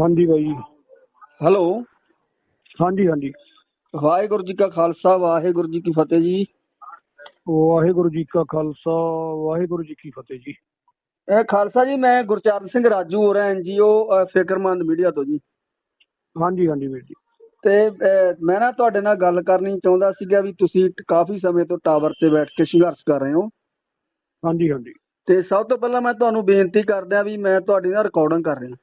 ਹਾਂਜੀ ਬਾਈ। ਹੈਲੋ। ਹਾਂਜੀ ਹਾਂਜੀ। ਵਾਹਿਗੁਰੂ ਜੀ ਕਾ ਖਾਲਸਾ ਵਾਹਿਗੁਰੂ ਜੀ ਕੀ ਫਤਿਹ ਜੀ। ਵਾਹਿਗੁਰੂ ਜੀ ਕਾ ਖਾਲਸਾ ਵਾਹਿਗੁਰੂ ਜੀ ਕੀ ਫਤਿਹ ਜੀ। ਇਹ ਖਾਲਸਾ ਜੀ ਮੈਂ ਗੁਰਚਰਨ ਸਿੰਘ ਰਾਜੂ ਹੋ ਰਿਹਾ ਐਨਜੀਓ ਫਿਕਰਮੰਦ ਮੀਡੀਆ ਤੋਂ ਜੀ। ਹਾਂਜੀ ਹਾਂਜੀ ਵੀਰ ਜੀ। ਤੇ ਮੈਂ ਨਾ ਤੁਹਾਡੇ ਨਾਲ ਗੱਲ ਕਰਨੀ ਚਾਹੁੰਦਾ ਸੀਗਾ ਵੀ ਤੁਸੀਂ ਕਾਫੀ ਸਮੇਂ ਤੋਂ ਟਾਵਰ ਤੇ ਬੈਠ ਕੇ ਸੰਘਰਸ਼ ਕਰ ਰਹੇ ਹੋ। ਹਾਂਜੀ ਹਾਂਜੀ। ਤੇ ਸਭ ਤੋਂ ਪਹਿਲਾਂ ਮੈਂ ਤੁਹਾਨੂੰ ਬੇਨਤੀ ਕਰਦਾ ਵੀ ਮੈਂ ਤੁਹਾਡੀ ਨਾਲ ਰਿਕਾਰਡਿੰਗ ਕਰ ਰਿਹਾ।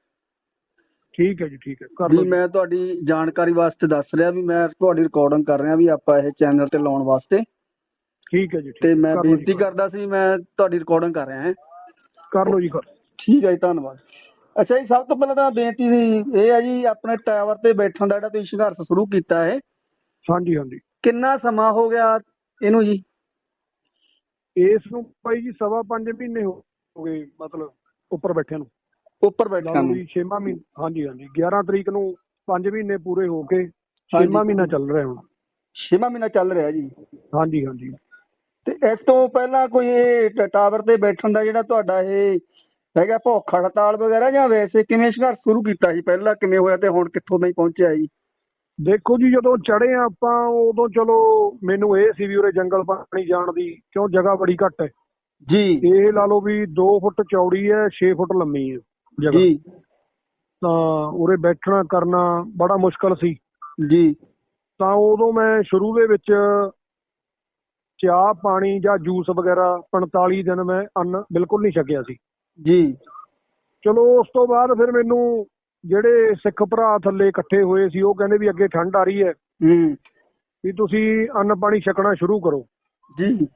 ਠੀਕ ਹੈ ਜੀ ਠੀਕ ਹੈ। ਕਰ ਲਓ ਜੀ। ਮੈਂ ਤੁਹਾਡੀ ਜਾਣਕਾਰੀ ਵਾਸਤੇ ਦੱਸ ਰਿਹਾ ਵੀ ਮੈਂ ਤੁਹਾਡੀ ਰਿਕਾਰਡਿੰਗ ਕਰ ਰਿਹਾ ਵੀ ਆਪਾਂ ਇਹ ਚੈਨਲ ਤੇ ਲਾਉਣ ਵਾਸਤੇ। ਠੀਕ ਹੈ ਜੀ ਠੀਕ ਤੇ ਮੈਂ ਕਰ ਲਓ ਜੀ, ਬੇਨਤੀ ਕਰਦਾ ਸੀ ਮੈਂ ਤੁਹਾਡੀ ਰਿਕਾਰਡਿੰਗ ਕਰ ਰਿਹਾ ਹਾਂ। ਕਰ ਲਓ ਜੀ ਕਰ ਠੀਕ ਹੈ ਜੀ ਧੰਨਵਾਦ। ਅੱਛਾ ਜੀ ਸਭ ਤੋਂ ਪਹਿਲਾਂ ਤਾਂ ਬੇਨਤੀ ਸੀ ਇਹ ਹੈ ਜੀ ਆਪਣੇ ਟਾਵਰ ਤੇ ਬੈਠਣ ਦਾ ਜਿਹੜਾ ਤੁਸੀਂ ਸੰਘਰਸ਼ ਸ਼ੁਰੂ ਕੀਤਾ ਹੈ ਹਾਂਜੀ ਹਾਂਜੀ। ਕਿੰਨਾ ਸਮਾਂ ਹੋ ਗਿਆ ਇਹਨੂੰ ਜੀ? ਇਸ ਨੂੰ ਬਾਈ ਜੀ ਸਵਾ ਪੰਜ ਮਹੀਨੇ ਹੋ ਹੋ ਗਏ ਮਤਲਬ ਉੱਪਰ ਬੈਠਿਆਂ ਨੂੰ। ਉੱਪਰ ਲਓ ਨੂੰ ਜੀ 6ਵਾਂ ਮਹੀਨਾ ਹਾਂਜੀ ਹਾਂਜੀ 11 ਤਰੀਕ ਨੂੰ 5 ਮਹੀਨੇ ਪੂਰੇ ਹੋ ਕੇ ਹਾਂਜੀ। 6ਵਾਂ ਮਹੀਨਾ ਚੱਲ ਰਿਹਾ ਹੁਣ। ਛੇਵਾਂ ਮਹੀਨਾ ਚੱਲ ਰਿਹਾ ਜੀ। ਹਾਂਜੀ ਹਾਂਜੀ। ਤੇ ਇਸ ਤੋਂ ਪਹਿਲਾਂ ਕੋਈ ਇਹ ਟਾਵਰ ਤੇ ਬੈਠਣ ਦਾ ਜਿਹੜਾ ਤੁਹਾਡਾ ਇਹ ਹੈਗਾ ਭੁੱਖ ਹੜਤਾਲ ਵਗੈਰਾ ਜਾਂ ਵੈਸੇ ਕਿਵੇਂ ਸੰਘਰਸ਼ ਸ਼ੁਰੂ ਕੀਤਾ ਸੀ ਪਹਿਲਾਂ ਕਿਵੇਂ ਹੋਇਆ ਤੇ ਹੁਣ ਕਿੱਥੋਂ ਤਾਈਂ ਪਹੁੰਚਿਆ ਜੀ? ਦੇਖੋ ਜੀ ਜਦੋਂ ਚੜੇ ਆ ਆਪਾਂ ਉਦੋਂ ਚਲੋ ਮੈਨੂੰ ਇਹ ਸੀ ਵੀ ਉਰੇ ਜੰਗਲ ਪਾਣੀ ਜਾਣ ਦੀ ਕਿਉਂ ਜਗ੍ਹਾ ਬੜੀ ਘੱਟ ਹੈ। ਜੀ। ਇਹ ਲਾ ਲਓ ਵੀ 2 ਫੁੱਟ ਚੌੜੀ ਹੈ 6 ਫੁੱਟ ਲੰਮੀ ਹੈ। ਜਗ੍ਹਾ। ਜੀ। ਤਾਂ ਉਰੇ ਬੈਠਣਾ ਕਰਨਾ ਬੜਾ ਮੁਸ਼ਕਲ ਸੀ। ਜੀ। ਤਾਂ ਉਦੋਂ ਮੈਂ ਸ਼ੁਰੂ ਦੇ ਵਿੱਚ ਚਾਹ ਪਾਣੀ ਜਾਂ ਜੂਸ ਵਗੈਰਾ 45 ਦਿਨ ਮੈਂ ਅੰਨ ਬਿਲਕੁਲ ਨਹੀਂ ਛਕਿਆ ਸੀ। ਜੀ। ਚਲੋ ਉਸ ਤੋਂ ਬਾਅਦ ਫਿਰ ਮੈਨੂੰ ਜਿਹੜੇ ਸਿੱਖ ਭਰਾ ਥੱਲੇ ਇਕੱਠੇ ਹੋਏ ਸੀ ਉਹ ਕਹਿੰਦੇ ਵੀ ਅੱਗੇ ਠੰਡ ਆ ਰਹੀ ਹੈ। ਹੂੰ। ਵੀ ਤੁਸੀਂ ਅੰਨ ਪਾਣੀ ਛਕਣਾ ਸ਼ੁਰੂ ਕਰੋ। ਜੀ।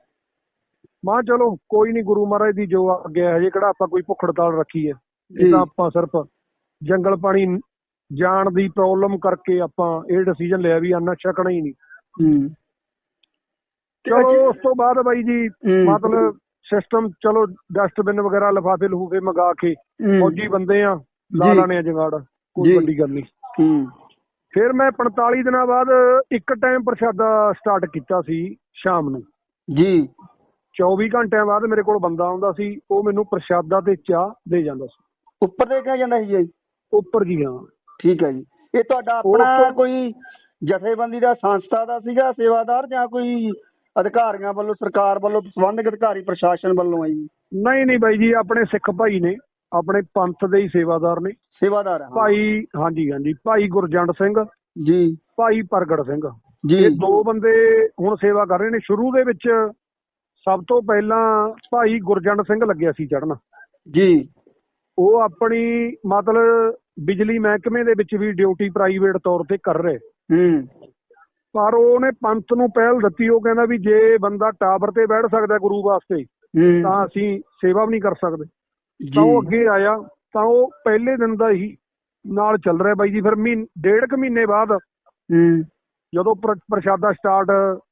ਮਾਂ ਚਲੋ ਕੋਈ ਨਹੀਂ ਗੁਰੂ ਮਹਾਰਾਜ ਦੀ ਜੋ ਅੱਗੇ ਹੈ ਜੇ ਕਿਹੜਾ ਆਪਾਂ ਕੋਈ ਭੁੱਖ ਹੜਤਾਲ ਰੱਖੀ ਹੈ। ਇਹ ਤਾਂ ਆਪਾਂ ਸਿਰਫ ਜੰਗਲ ਪਾਣੀ ਜਾਣ ਦੀ ਪ੍ਰੋਬਲਮ ਕਰਕੇ ਆਪਾਂ ਇਹ ਡਿਸੀਜਨ ਲਿਆ ਵੀ ਅੰਨ ਛਕਣਾ ਹੀ ਨਹੀਂ ਹੂੰ ਚਲੋ ਉਸ ਤੋਂ ਬਾਅਦ ਬਾਈ ਜੀ। ਮਤਲਬ ਸਿਸਟਮ ਚਲੋ ਡਸਟਬਿਨ ਵਗੈਰਾ ਲਿਫਾਫੇ ਲਹੂਫੇ ਮੰਗਾ ਕੇ। ਫੌਜੀ ਬੰਦੇ ਆ ਲਾ। ਲਾਣੇ ਆ ਜਗਾੜ ਕੋਈ। ਵੱਡੀ ਗੱਲ ਨਹੀਂ ਹੂੰ ਫਿਰ ਮੈਂ 45 ਦਿਨਾਂ ਬਾਅਦ ਇੱਕ ਟਾਈਮ ਪ੍ਰਸ਼ਾਦਾ ਸਟਾਰਟ ਕੀਤਾ ਸੀ ਸ਼ਾਮ ਨੂੰ ਜੀ 24 ਘੰਟਿਆਂ ਬਾਅਦ ਮੇਰੇ ਕੋਲ ਬੰਦਾ ਆਉਂਦਾ ਸੀ ਉਹ ਮੈਨੂੰ ਪ੍ਰਸ਼ਾਦਾ ਤੇ ਚਾਹ ਦੇ ਜਾਂਦਾ ਸੀ ਉੱਪਰ ਦੇ ਕਿਹਾ ਜਾਂਦਾ ਸੀ ਜੀ? ਉੱਪਰ ਜੀ ਹਾਂ ਠੀਕ ਹੈ ਜੀ। ਇਹ ਤੁਹਾਡਾ ਆਪਣਾ ਕੋਈ ਜਥੇਬੰਦੀ ਦਾ ਸੰਸਥਾ ਦਾ ਸੀਗਾ ਸੇਵਾਦਾਰ ਜਾਂ ਕੋਈ ਅਧਿਕਾਰੀਆਂ ਵੱਲੋਂ ਸਰਕਾਰ ਵੱਲੋਂ ਸੰਬੰਧਿਤ ਅਧਿਕਾਰੀ ਪ੍ਰਸ਼ਾਸਨ ਵੱਲੋਂ ਹੈ ਜੀ ਨਹੀਂ ਨਹੀਂ ਬਾਈ ਜੀ ਆਪਣੇ ਸਿੱਖ ਭਾਈ ਨੇ ਆਪਣੇ ਪੰਥ ਦੇ ਹੀ ਸੇਵਾਦਾਰ ਨੇ। ਸੇਵਾਦਾਰ ਹਾਂ। ਭਾਈ ਹਾਂਜੀ ਹਾਂਜੀ ਭਾਈ ਗੁਰਜੰਡ ਸਿੰਘ ਜੀ। ਭਾਈ ਪ੍ਰਗਟ ਸਿੰਘ। ਜੀ। ਇਹ ਦੋ ਬੰਦੇ ਹੁਣ ਸੇਵਾ ਕਰ ਰਹੇ ਨੇ। ਸ਼ੁਰੂ ਦੇ ਵਿੱਚ ਸਭ ਤੋਂ ਪਹਿਲਾਂ ਭਾਈ ਗੁਰਜੰਡ ਸਿੰਘ ਲੱਗਿਆ ਸੀ ਚੜਨ ਜੀ। ਉਹ ਆਪਣੀ ਮਤਲਬ ਬਿਜਲੀ ਮਹਿਕਮੇ ਦੇ ਵਿੱਚ ਵੀ ਡਿਊਟੀ ਪ੍ਰਾਈਵੇਟ ਤੌਰ ਤੇ ਕਰ ਰਹੇ। ਹੂੰ। ਪਰ ਉਹਨੇ ਪੰਥ ਨੂੰ ਪਹਿਲ ਦਿੱਤੀ ਉਹ ਕਹਿੰਦਾ ਵੀ ਜੇ ਬੰਦਾ ਟਾਵਰ ਤੇ ਬੈਠ ਸਕਦਾ ਗੁਰੂ ਵਾਸਤੇ ਤਾਂ ਅਸੀਂ ਸੇਵਾ ਵੀ ਨਹੀਂ ਕਰ ਸਕਦੇ। ਤਾਂ ਉਹ ਅੱਗੇ ਆਇਆ ਤਾਂ ਉਹ ਪਹਿਲੇ ਦਿਨ ਦਾ ਹੀ ਨਾਲ ਚੱਲ ਰਿਹਾ ਬਾਈ ਜੀ ਫਿਰ ਮਹੀਨ ਡੇਢ ਕੁ ਮਹੀਨੇ ਬਾਅਦ ਹੂੰ। ਜਦੋਂ ਪ੍ਰ- ਪ੍ਰਸ਼ਾਦਾ ਸਟਾਰਟ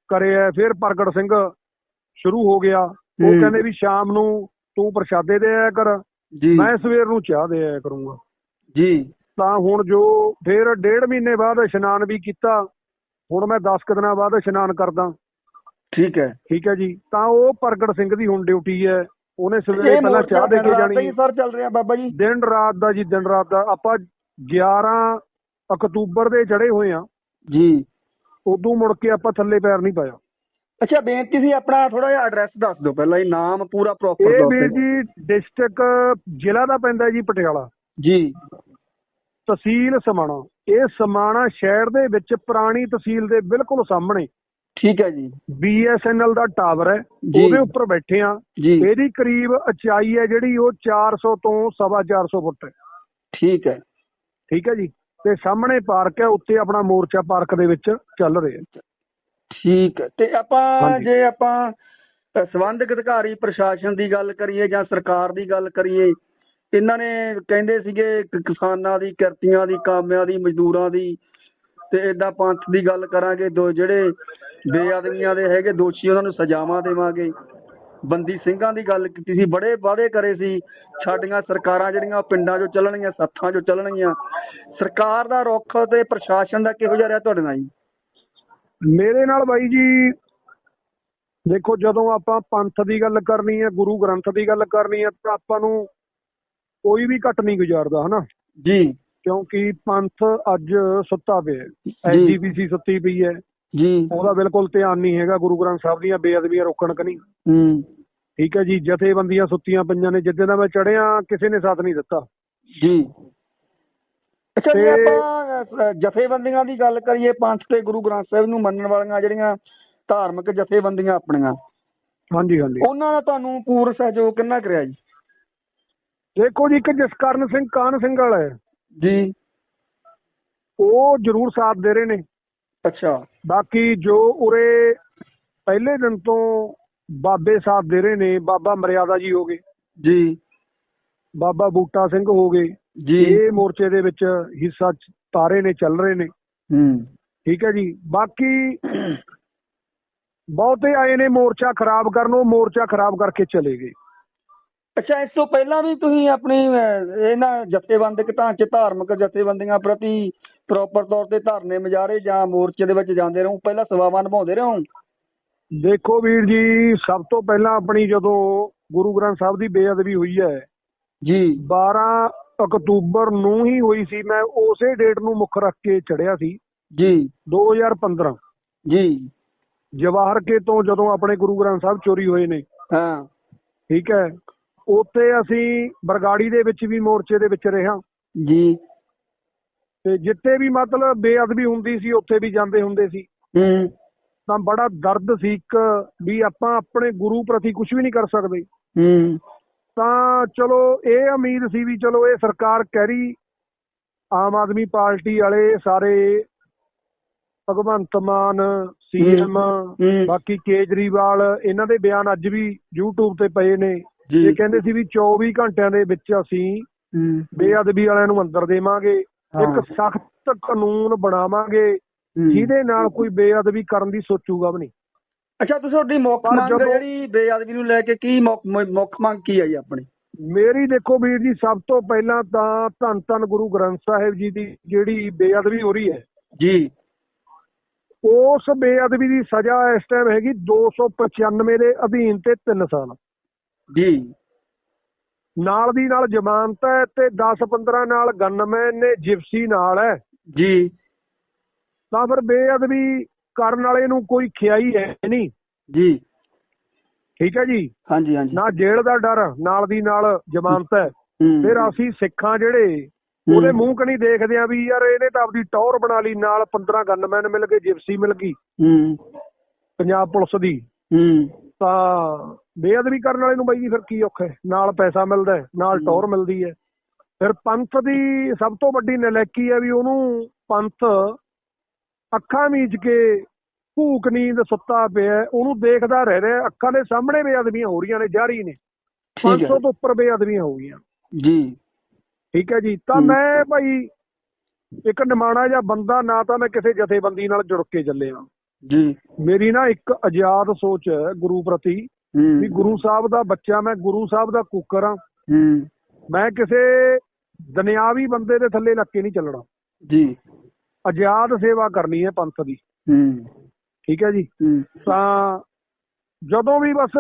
ਕਰਿਆ ਫਿਰ ਪ੍ਰਗਟ ਸਿੰਘ ਸ਼ੁਰੂ ਹੋ ਗਿਆ। ਉਹ। ਕਹਿੰਦੇ ਵੀ ਸ਼ਾਮ ਨੂੰ ਤੂੰ ਪ੍ਰਸ਼ਾਦੇ ਦੇ ਆਇਆ ਕਰ। ਜੀ। ਮੈਂ ਸਵੇਰ ਨੂੰ ਚਾਹ ਦੇ ਆਇਆ ਕਰੂੰਗਾ। ਜੀ। ਤਾਂ ਹੁਣ ਜੋ ਫਿਰ ਡੇਢ ਮਹੀਨੇ ਬਾਅਦ ਇਸ਼ਨਾਨ ਵੀ ਕੀਤਾ ਹੁਣ ਮੈਂ 10 ਕੁ ਦਿਨਾਂ ਬਾਅਦ ਇਸ਼ਨਾਨ ਕਰਦਾ। ਠੀਕ ਹੈ। ਠੀਕ ਹੈ ਜੀ। ਤਾਂ ਉਹ ਪ੍ਰਗਟ ਸਿੰਘ ਦੀ ਹੁਣ ਡਿਊਟੀ ਹੈ। ਉਹਨੇ ਸਵੇਰੇ ਪਹਿਲਾਂ ਚਾਹ ਦੇ ਕੇ ਜਾਣੀ। ਹੀ ਸਰ ਚੱਲ ਰਿਹਾ ਬਾਬਾ ਜੀ। ਦਿਨ ਰਾਤ ਦਾ ਜੀ ਦਿਨ ਰਾਤ ਦਾ। ਆਪਾਂ 11 ਅਕਤੂਬਰ ਦੇ ਚੜੇ ਹੋਏ ਆ ਜੀ। ਉਦੋਂ ਮੁੜ ਕੇ ਆਪਾਂ ਥੱਲੇ ਪੈਰ ਨਹੀਂ ਪਾਇਆ। ਅੱਛਾ ਬੇਨਤੀ ਸੀ ਆਪਣਾ ਥੋੜਾ ਜਿਹਾ ਐਡਰੈਸ ਦੱਸ ਦਿਓ ਪਹਿਲਾਂ ਹੀ ਨਾਮ ਪੂਰਾ ਪ੍ਰੋਪਰ ਇਹ ਦੱਸ ਵੀਰ ਦਿਓ। ਜੀ ਡਿਸਟ੍ਰਿਕਟ ਜ਼ਿਲ੍ਹਾ ਦਾ ਪੈਂਦਾ ਜੀ ਪਟਿਆਲਾ। ਜੀ। ਤਹਿਸੀਲ ਸਮਾਣਾ। ਇਹ ਸਮਾਣਾ ਸ਼ਹਿਰ ਦੇ ਵਿੱਚ ਪੁਰਾਣੀ ਤਹਿਸੀਲ ਦੇ ਬਿਲਕੁਲ ਸਾਹਮਣੇ। ਠੀਕ ਹੈ ਜੀ। BSNL ਦਾ ਟਾਵਰ ਹੈ ਜੀ। ਉਹਦੇ ਉੱਪਰ ਬੈਠੇ ਆ ਜੀ। ਇਹਦੀ ਕਰੀਬ ਉਚਾਈ ਹੈ ਜਿਹੜੀ ਉਹ 400 ਤੋਂ ਸਵਾ 400 ਫੁੱਟ ਹੈ। ਠੀਕ ਹੈ। ਠੀਕ ਹੈ ਜੀ। ਤੇ ਸਾਹਮਣੇ ਪਾਰਕ ਹੈ ਉੱਤੇ ਆਪਣਾ ਮੋਰਚਾ ਪਾਰਕ ਦੇ ਵਿੱਚ ਚੱਲ ਰਿਹਾ ਠੀਕ ਹੈ। ਤੇ ਆਪਾਂ ਹਾਂਜੀ। ਜੇ ਆਪਾਂ ਅ, ਸੰਬੰਧਿਤ ਅਧਿਕਾਰੀ ਪ੍ਰਸ਼ਾਸਨ ਦੀ ਗੱਲ ਕਰੀਏ ਜਾਂ ਸਰਕਾਰ ਦੀ ਗੱਲ ਕਰੀਏ ਇਹਨਾਂ ਨੇ ਕਹਿੰਦੇ ਸੀਗੇ ਕਿ ਕਿਸਾਨਾਂ ਦੀ ਕਿਰਤੀਆਂ ਦੀ ਕਾਮਿਆਂ ਦੀ ਮਜ਼ਦੂਰਾਂ ਦੀ ਤੇ ਇਦਾਂ ਪੰਥ ਦੀ ਗੱਲ ਕਰਾਂਗੇ ਦੋ ਜਿਹੜੇ ਬੇਅਦਬੀਆਂ ਦੇ ਹੈਗੇ ਦੋਸ਼ੀ ਉਹਨਾਂ ਨੂੰ ਸਜ਼ਾਵਾਂ ਦੇਵਾਂਗੇ। ਬੰਦੀ ਸਿੰਘਾਂ ਦੀ ਗੱਲ ਕੀਤੀ ਸੀ ਬੜੇ ਵਾਅਦੇ ਕਰੇ ਸੀ। ਸਾਡੀਆਂ ਸਰਕਾਰਾਂ ਜਿਹੜੀਆਂ ਉਹ ਪਿੰਡਾਂ 'ਚੋਂ ਚੱਲਣਗੀਆਂ ਸੱਥਾਂ 'ਚੋਂ ਚੱਲਣਗੀਆਂ। ਸਰਕਾਰ ਦਾ ਰੁਖ ਤੇ ਪ੍ਰਸ਼ਾਸਨ ਦਾ ਕਿਹੋ ਜਿਹਾ ਰਿਹਾ ਤੁਹਾਡੇ ਨਾਲ ਜੀ? ਮੇਰੇ ਨਾਲ ਬਾਈ ਜੀ ਦੇਖੋ ਜਦੋਂ ਆਪਾਂ ਪੰਥ ਦੀ ਗੱਲ ਕਰਨੀ ਹੈ ਗੁਰੂ ਗ੍ਰੰਥ ਦੀ ਗੱਲ ਕਰਨੀ ਹੈ ਤਾਂ ਆਪਾਂ ਨੂੰ ਕੋਈ ਵੀ ਘੱਟ ਨਹੀਂ ਗੁਜ਼ਾਰਦਾ ਹਨਾ? ਜੀ। ਕਿਉਂਕਿ ਪੰਥ ਅੱਜ ਸੁੱਤਾ ਪਿਆ ਜੀ। ਐਸਜੀਪੀਸੀ ਸੁੱਤੀ ਪਈ ਹੈ। ਜੀ। ਉਹਦਾ ਬਿਲਕੁਲ ਧਿਆਨ ਨਹੀਂ ਹੈਗਾ ਗੁਰੂ ਗ੍ਰੰਥ ਸਾਹਿਬ ਦੀਆਂ ਬੇਅਦਬੀਆਂ ਰੋਕਣ ਕਨੀ। ਹੂੰ। ਠੀਕ ਹੈ ਜੀ ਜਥੇਬੰਦੀਆਂ ਸੁੱਤੀਆਂ ਪਈਆਂ ਨੇ ਜਿੱਦਾਂ ਦਾ ਮੈਂ ਚੜਿਆ ਕਿਸੇ ਨੇ ਸਾਥ ਨਹੀਂ ਦਿੱਤਾ। ਜੀ। ਅੱਛਾ ਜੇ ਆਪਾਂ ਜਥੇਬੰਦੀਆਂ ਦੀ ਗੱਲ ਕਰੀਏ ਪੰਥ ਤੇ ਗੁਰੂ ਗ੍ਰੰਥ ਸਾਹਿਬ ਨੂੰ ਮੰਨਣ ਵਾਲੀਆਂ ਜਿਹੜੀਆਂ ਧਾਰਮਿਕ ਜਥੇਬੰਦੀਆਂ ਆਪਣੀਆਂ ਹਾਂਜੀ ਹਾਂਜੀ। ਉਹਨਾਂ ਦਾ ਤੁਹਾਨੂੰ ਪੂਰਨ ਸਹਿਯੋਗ ਕਿੰਨਾ ਕਰਿਆ ਜੀ? ਦੇਖੋ ਜੀ ਇੱਕ ਜਸਕਰਨ ਸਿੰਘ ਕਾਨ ਸਿੰਘ ਵਾਲਾ ਹੈ। ਜੀ। ਉਹ ਜ਼ਰੂਰ ਸਾਥ ਦੇ ਰਹੇ ਨੇ। ਅੱਛਾ। ਬਾਕੀ ਜੋ ਉਰੇ ਪਹਿਲੇ ਦਿਨ ਤੋਂ ਬਾਬੇ ਸਾਥ ਦੇ ਰਹੇ ਨੇ ਬਾਬਾ ਮਰਿਆਦਾ ਜੀ ਹੋ ਗਏ। ਜੀ। ਬਾਬਾ ਬੂਟਾ ਸਿੰਘ ਹੋ ਗਏ। ਜੀ। ਇਹ ਮੋਰਚੇ ਦੇ ਵਿੱਚ ਹਿੱਸਾ ਤਾਰੇ ਨੇ ਚੱਲ ਰਹੇ ਨੇ। ਹੂੰ। ਠੀਕ ਹੈ ਜੀ। ਬਾਕੀ ਬਹੁਤੇ ਆਏ ਨੇ ਮੋਰਚਾ ਖਰਾਬ ਕਰਨ ਉਹ ਮੋਰਚਾ ਖਰਾਬ ਕਰਕੇ ਚਲੇ ਗਏ। ਅੱਛਾ ਇਸ ਤੋਂ ਪਹਿਲਾਂ ਵੀ ਤੁਸੀਂ ਆਪਣੀ ਇਹਨਾਂ ਜਥੇਬੰਦਕ ਢਾਂਚੇ ਧਾਰਮਿਕ ਜਥੇਬੰਦੀਆਂ ਪ੍ਰਤੀ ਪ੍ਰੋਪਰ ਤੌਰ ਤੇ ਧਰਨੇ ਮੁਜ਼ਾਹਰੇ ਜਾਂ ਮੋਰਚੇ ਦੇ ਵਿੱਚ ਜਾਂਦੇ ਰਹੋ? ਪਹਿਲਾਂ ਸੇਵਾਵਾਂ ਨਿਭਾਉਂਦੇ ਰਹੋ? ਦੇਖੋ ਵੀਰ ਜੀ ਸਭ ਤੋਂ ਪਹਿਲਾਂ ਆਪਣੀ ਜਦੋਂ ਗੁਰੂ ਗ੍ਰੰਥ ਸਾਹਿਬ ਦੀ ਬੇਅਦਬੀ ਹੋਈ ਹੈ ਜੀ। 12 ਅਕਤੂਬਰ ਨੂੰ ਹੀ ਹੋਈ ਸੀ। ਮੈਂ ਉਸੇ ਡੇਟ ਨੂੰ ਮੁੱਖ ਰੱਖ ਕੇ ਚੜਿਆ ਸੀ। ਜੀ। 2015 ਜੀ। ਜਵਾਹਰ ਕੇ ਤੋਂ ਜਦੋਂ ਆਪਣੇ ਗੁਰੂ ਗ੍ਰੰਥ ਸਾਹਿਬ ਚੋਰੀ ਹੋਏ ਨੇ। ਹਾਂ। ਠੀਕ ਹੈ। ਉੱਥੇ ਅਸੀਂ ਬਰਗਾੜੀ ਦੇ ਵਿੱਚ ਵੀ ਮੋਰਚੇ ਦੇ ਵਿੱਚ ਰਿਹਾ ਜੀ। ਤੇ ਜਿੱਥੇ ਵੀ ਮਤਲਬ ਬੇਅਦਬੀ ਹੁੰਦੀ ਸੀ ਉੱਥੇ ਵੀ ਜਾਂਦੇ ਹੁੰਦੇ ਸੀ। ਹੂੰ। ਤਾਂ ਬੜਾ ਦਰਦ ਸੀ ਇੱਕ ਵੀ ਆਪਾਂ ਆਪਣੇ ਗੁਰੂ ਪ੍ਰਤੀ ਕੁਝ ਵੀ ਨਹੀਂ ਕਰ ਸਕਦੇ। ਹੂੰ। ਤਾਂ ਚਲੋ ਇਹ ਉਮੀਦ ਸੀ ਵੀ ਚਲੋ ਇਹ ਸਰਕਾਰ ਕਹਿਰੀ ਆਮ ਆਦਮੀ ਪਾਰਟੀ ਵਾਲੇ ਸਾਰੇ ਭਗਵੰਤ ਮਾਨ ਸੀਐਮ ਬਾਕੀ ਕੇਜਰੀਵਾਲ ਇਹਨਾਂ ਦੇ ਬਿਆਨ ਅੱਜ ਵੀ YouTube ਤੇ ਪਏ ਨੇ। ਇਹ ਕਹਿੰਦੇ ਸੀ ਵੀ 24 ਘੰਟਿਆਂ ਦੇ ਵਿੱਚ ਅਸੀਂ ਬੇਅਦਬੀ ਵਾਲਿਆਂ ਨੂੰ ਅੰਦਰ ਦੇਵਾਂਗੇ। ਇੱਕ ਸਖਤ ਕਾਨੂੰਨ ਬਣਾਵਾਂਗੇ। ਜਿਹਦੇ ਨਾਲ ਕੋਈ ਬੇਅਦਬੀ ਕਰਨ ਦੀ ਸੋਚੂਗਾ ਵੀ ਨਹੀਂ। ਅੱਛਾ ਤੁਸੀਂ ਤੁਹਾਡੀ ਮੁੱਖ ਪਰ ਮੰਗ ਜਦੋਂ- ਜਿਹੜੀ ਬੇਅਦਬੀ ਨੂੰ ਲੈ ਕੇ ਕੀ ਮੁੱਖ ਮ- ਮੁੱਖ ਮੰਗ ਕੀ ਹੈ ਜੀ ਆਪਣੀ? ਮੇਰੀ ਦੇਖੋ ਵੀਰ ਜੀ ਸਭ ਤੋਂ ਪਹਿਲਾਂ ਤਾਂ ਧੰਨ ਧੰਨ ਗੁਰੂ ਗ੍ਰੰਥ ਸਾਹਿਬ ਜੀ ਦੀ ਜਿਹੜੀ ਬੇਅਦਬੀ ਹੋ ਰਹੀ ਹੈ। ਜੀ। ਉਸ ਬੇਅਦਬੀ ਦੀ ਸਜ਼ਾ ਇਸ ਟਾਈਮ ਹੈਗੀ 295 ਦੇ ਅਧੀਨ ਤੇ 3 ਸਾਲ। ਜੀ। ਨਾਲ ਦੀ ਨਾਲ ਜ਼ਮਾਨਤ ਹੈ ਤੇ 10 15 ਨਾਲ ਗਨਮੈਨ ਨੇ ਜਿਪਸੀ ਨਾਲ ਹੈ। ਜੀ। ਤਾਂ ਫਿਰ ਬੇਅਦਬੀ ਕਰਨ ਵਾਲੇ ਨੂੰ ਕੋਈ ਖਿਆਈ ਹੈ ਨਹੀਂ। ਜੀ। ਠੀਕ ਹੈ ਜੀ? ਹਾਂਜੀ ਹਾਂਜੀ। ਨਾ ਜੇਲ੍ਹ ਦਾ ਡਰ ਨਾਲ ਦੀ ਨਾਲ ਜ਼ਮਾਨਤ ਹੈ। ਫਿਰ ਅਸੀਂ ਸਿੱਖਾਂ ਜਿਹੜੇ। ਉਹਦੇ ਮੂੰਹ ਕਣੀ ਦੇਖਦੇ ਆ ਵੀ ਯਾਰ ਇਹਨੇ ਤਾਂ ਆਪਦੀ ਟੌਰ ਬਣਾ ਲਈ ਨਾਲ 15 ਗਨਮੈਨ ਮਿਲ ਗਏ ਜਿਪਸੀ ਮਿਲ ਗਈ। ਹੂੰ। ਪੰਜਾਬ ਪੁਲਿਸ ਦੀ। ਹੂੰ। ਤਾਂ ਬੇਅਦਬੀ ਕਰਨ ਵਾਲੇ ਨੂੰ ਬਾਈ ਜੀ ਫਿਰ ਕੀ ਔਖਾ ਹੈ? ਨਾਲ ਪੈਸਾ ਮਿਲਦਾ ਹੈ ਨਾਲ। ਟੌਰ ਮਿਲਦੀ ਹੈ। ਫਿਰ ਪੰਥ ਦੀ ਸਭ ਤੋਂ ਵੱਡੀ ਨਲੈਕੀ ਹੈ ਵੀ ਉਹਨੂੰ ਪੰਥ ਅੱਖਾਂ ਮੀਚ ਕੇ ਭੂਕ ਨੀਂਦ ਸੁੱਤਾ ਪਿਆ ਉਹਨੂੰ ਦੇਖਦਾ ਰਹਿ ਰਿਹਾ ਅੱਖਾਂ ਦੇ ਸਾਹਮਣੇ ਬੇਅਦਬੀਆਂ ਹੋ ਰਹੀਆਂ ਨੇ ਜਾਰੀ ਨੇ। ਠੀਕ ਹੈ। 500 ਤੋਂ ਉੱਪਰ ਬੇਅਦਬੀਆਂ ਹੋ ਗਈਆਂ। ਜੀ। ਠੀਕ ਹੈ ਜੀ ਤਾਂ। ਮੈਂ ਭਾਈ ਇੱਕ ਨਿਮਾਣਾ ਜਾਂ ਬੰਦਾ ਨਾ ਤਾਂ ਮੈਂ ਕਿਸੇ ਜਥੇਬੰਦੀ ਨਾਲ ਜੁੜ ਕੇ ਚੱਲਿਆ। ਜੀ। ਮੇਰੀ ਨਾ ਇੱਕ ਆਜ਼ਾਦ ਸੋਚ ਹੈ ਗੁਰੂ ਪ੍ਰਤੀ ਵੀ ਗੁਰੂ ਸਾਹਿਬ ਦਾ ਬੱਚਾ ਮੈਂ ਗੁਰੂ ਸਾਹਿਬ ਦਾ ਕੁੱਕਰ ਹਾਂ। ਹੂੰ। ਮੈਂ ਕਿਸੇ ਦੁਨਿਆਵੀ ਬੰਦੇ ਦੇ ਥੱਲੇ ਲੱਗ ਕੇ ਨਹੀਂ ਚੱਲਣਾ। ਜੀ। ਆਜ਼ਾਦ ਸੇਵਾ ਕਰਨੀ ਹੈ ਪੰਥ ਦੀ। ਹੂੰ। ਠੀਕ ਹੈ ਜੀ? ਤਾਂ ਜਦੋਂ ਵੀ ਬਸ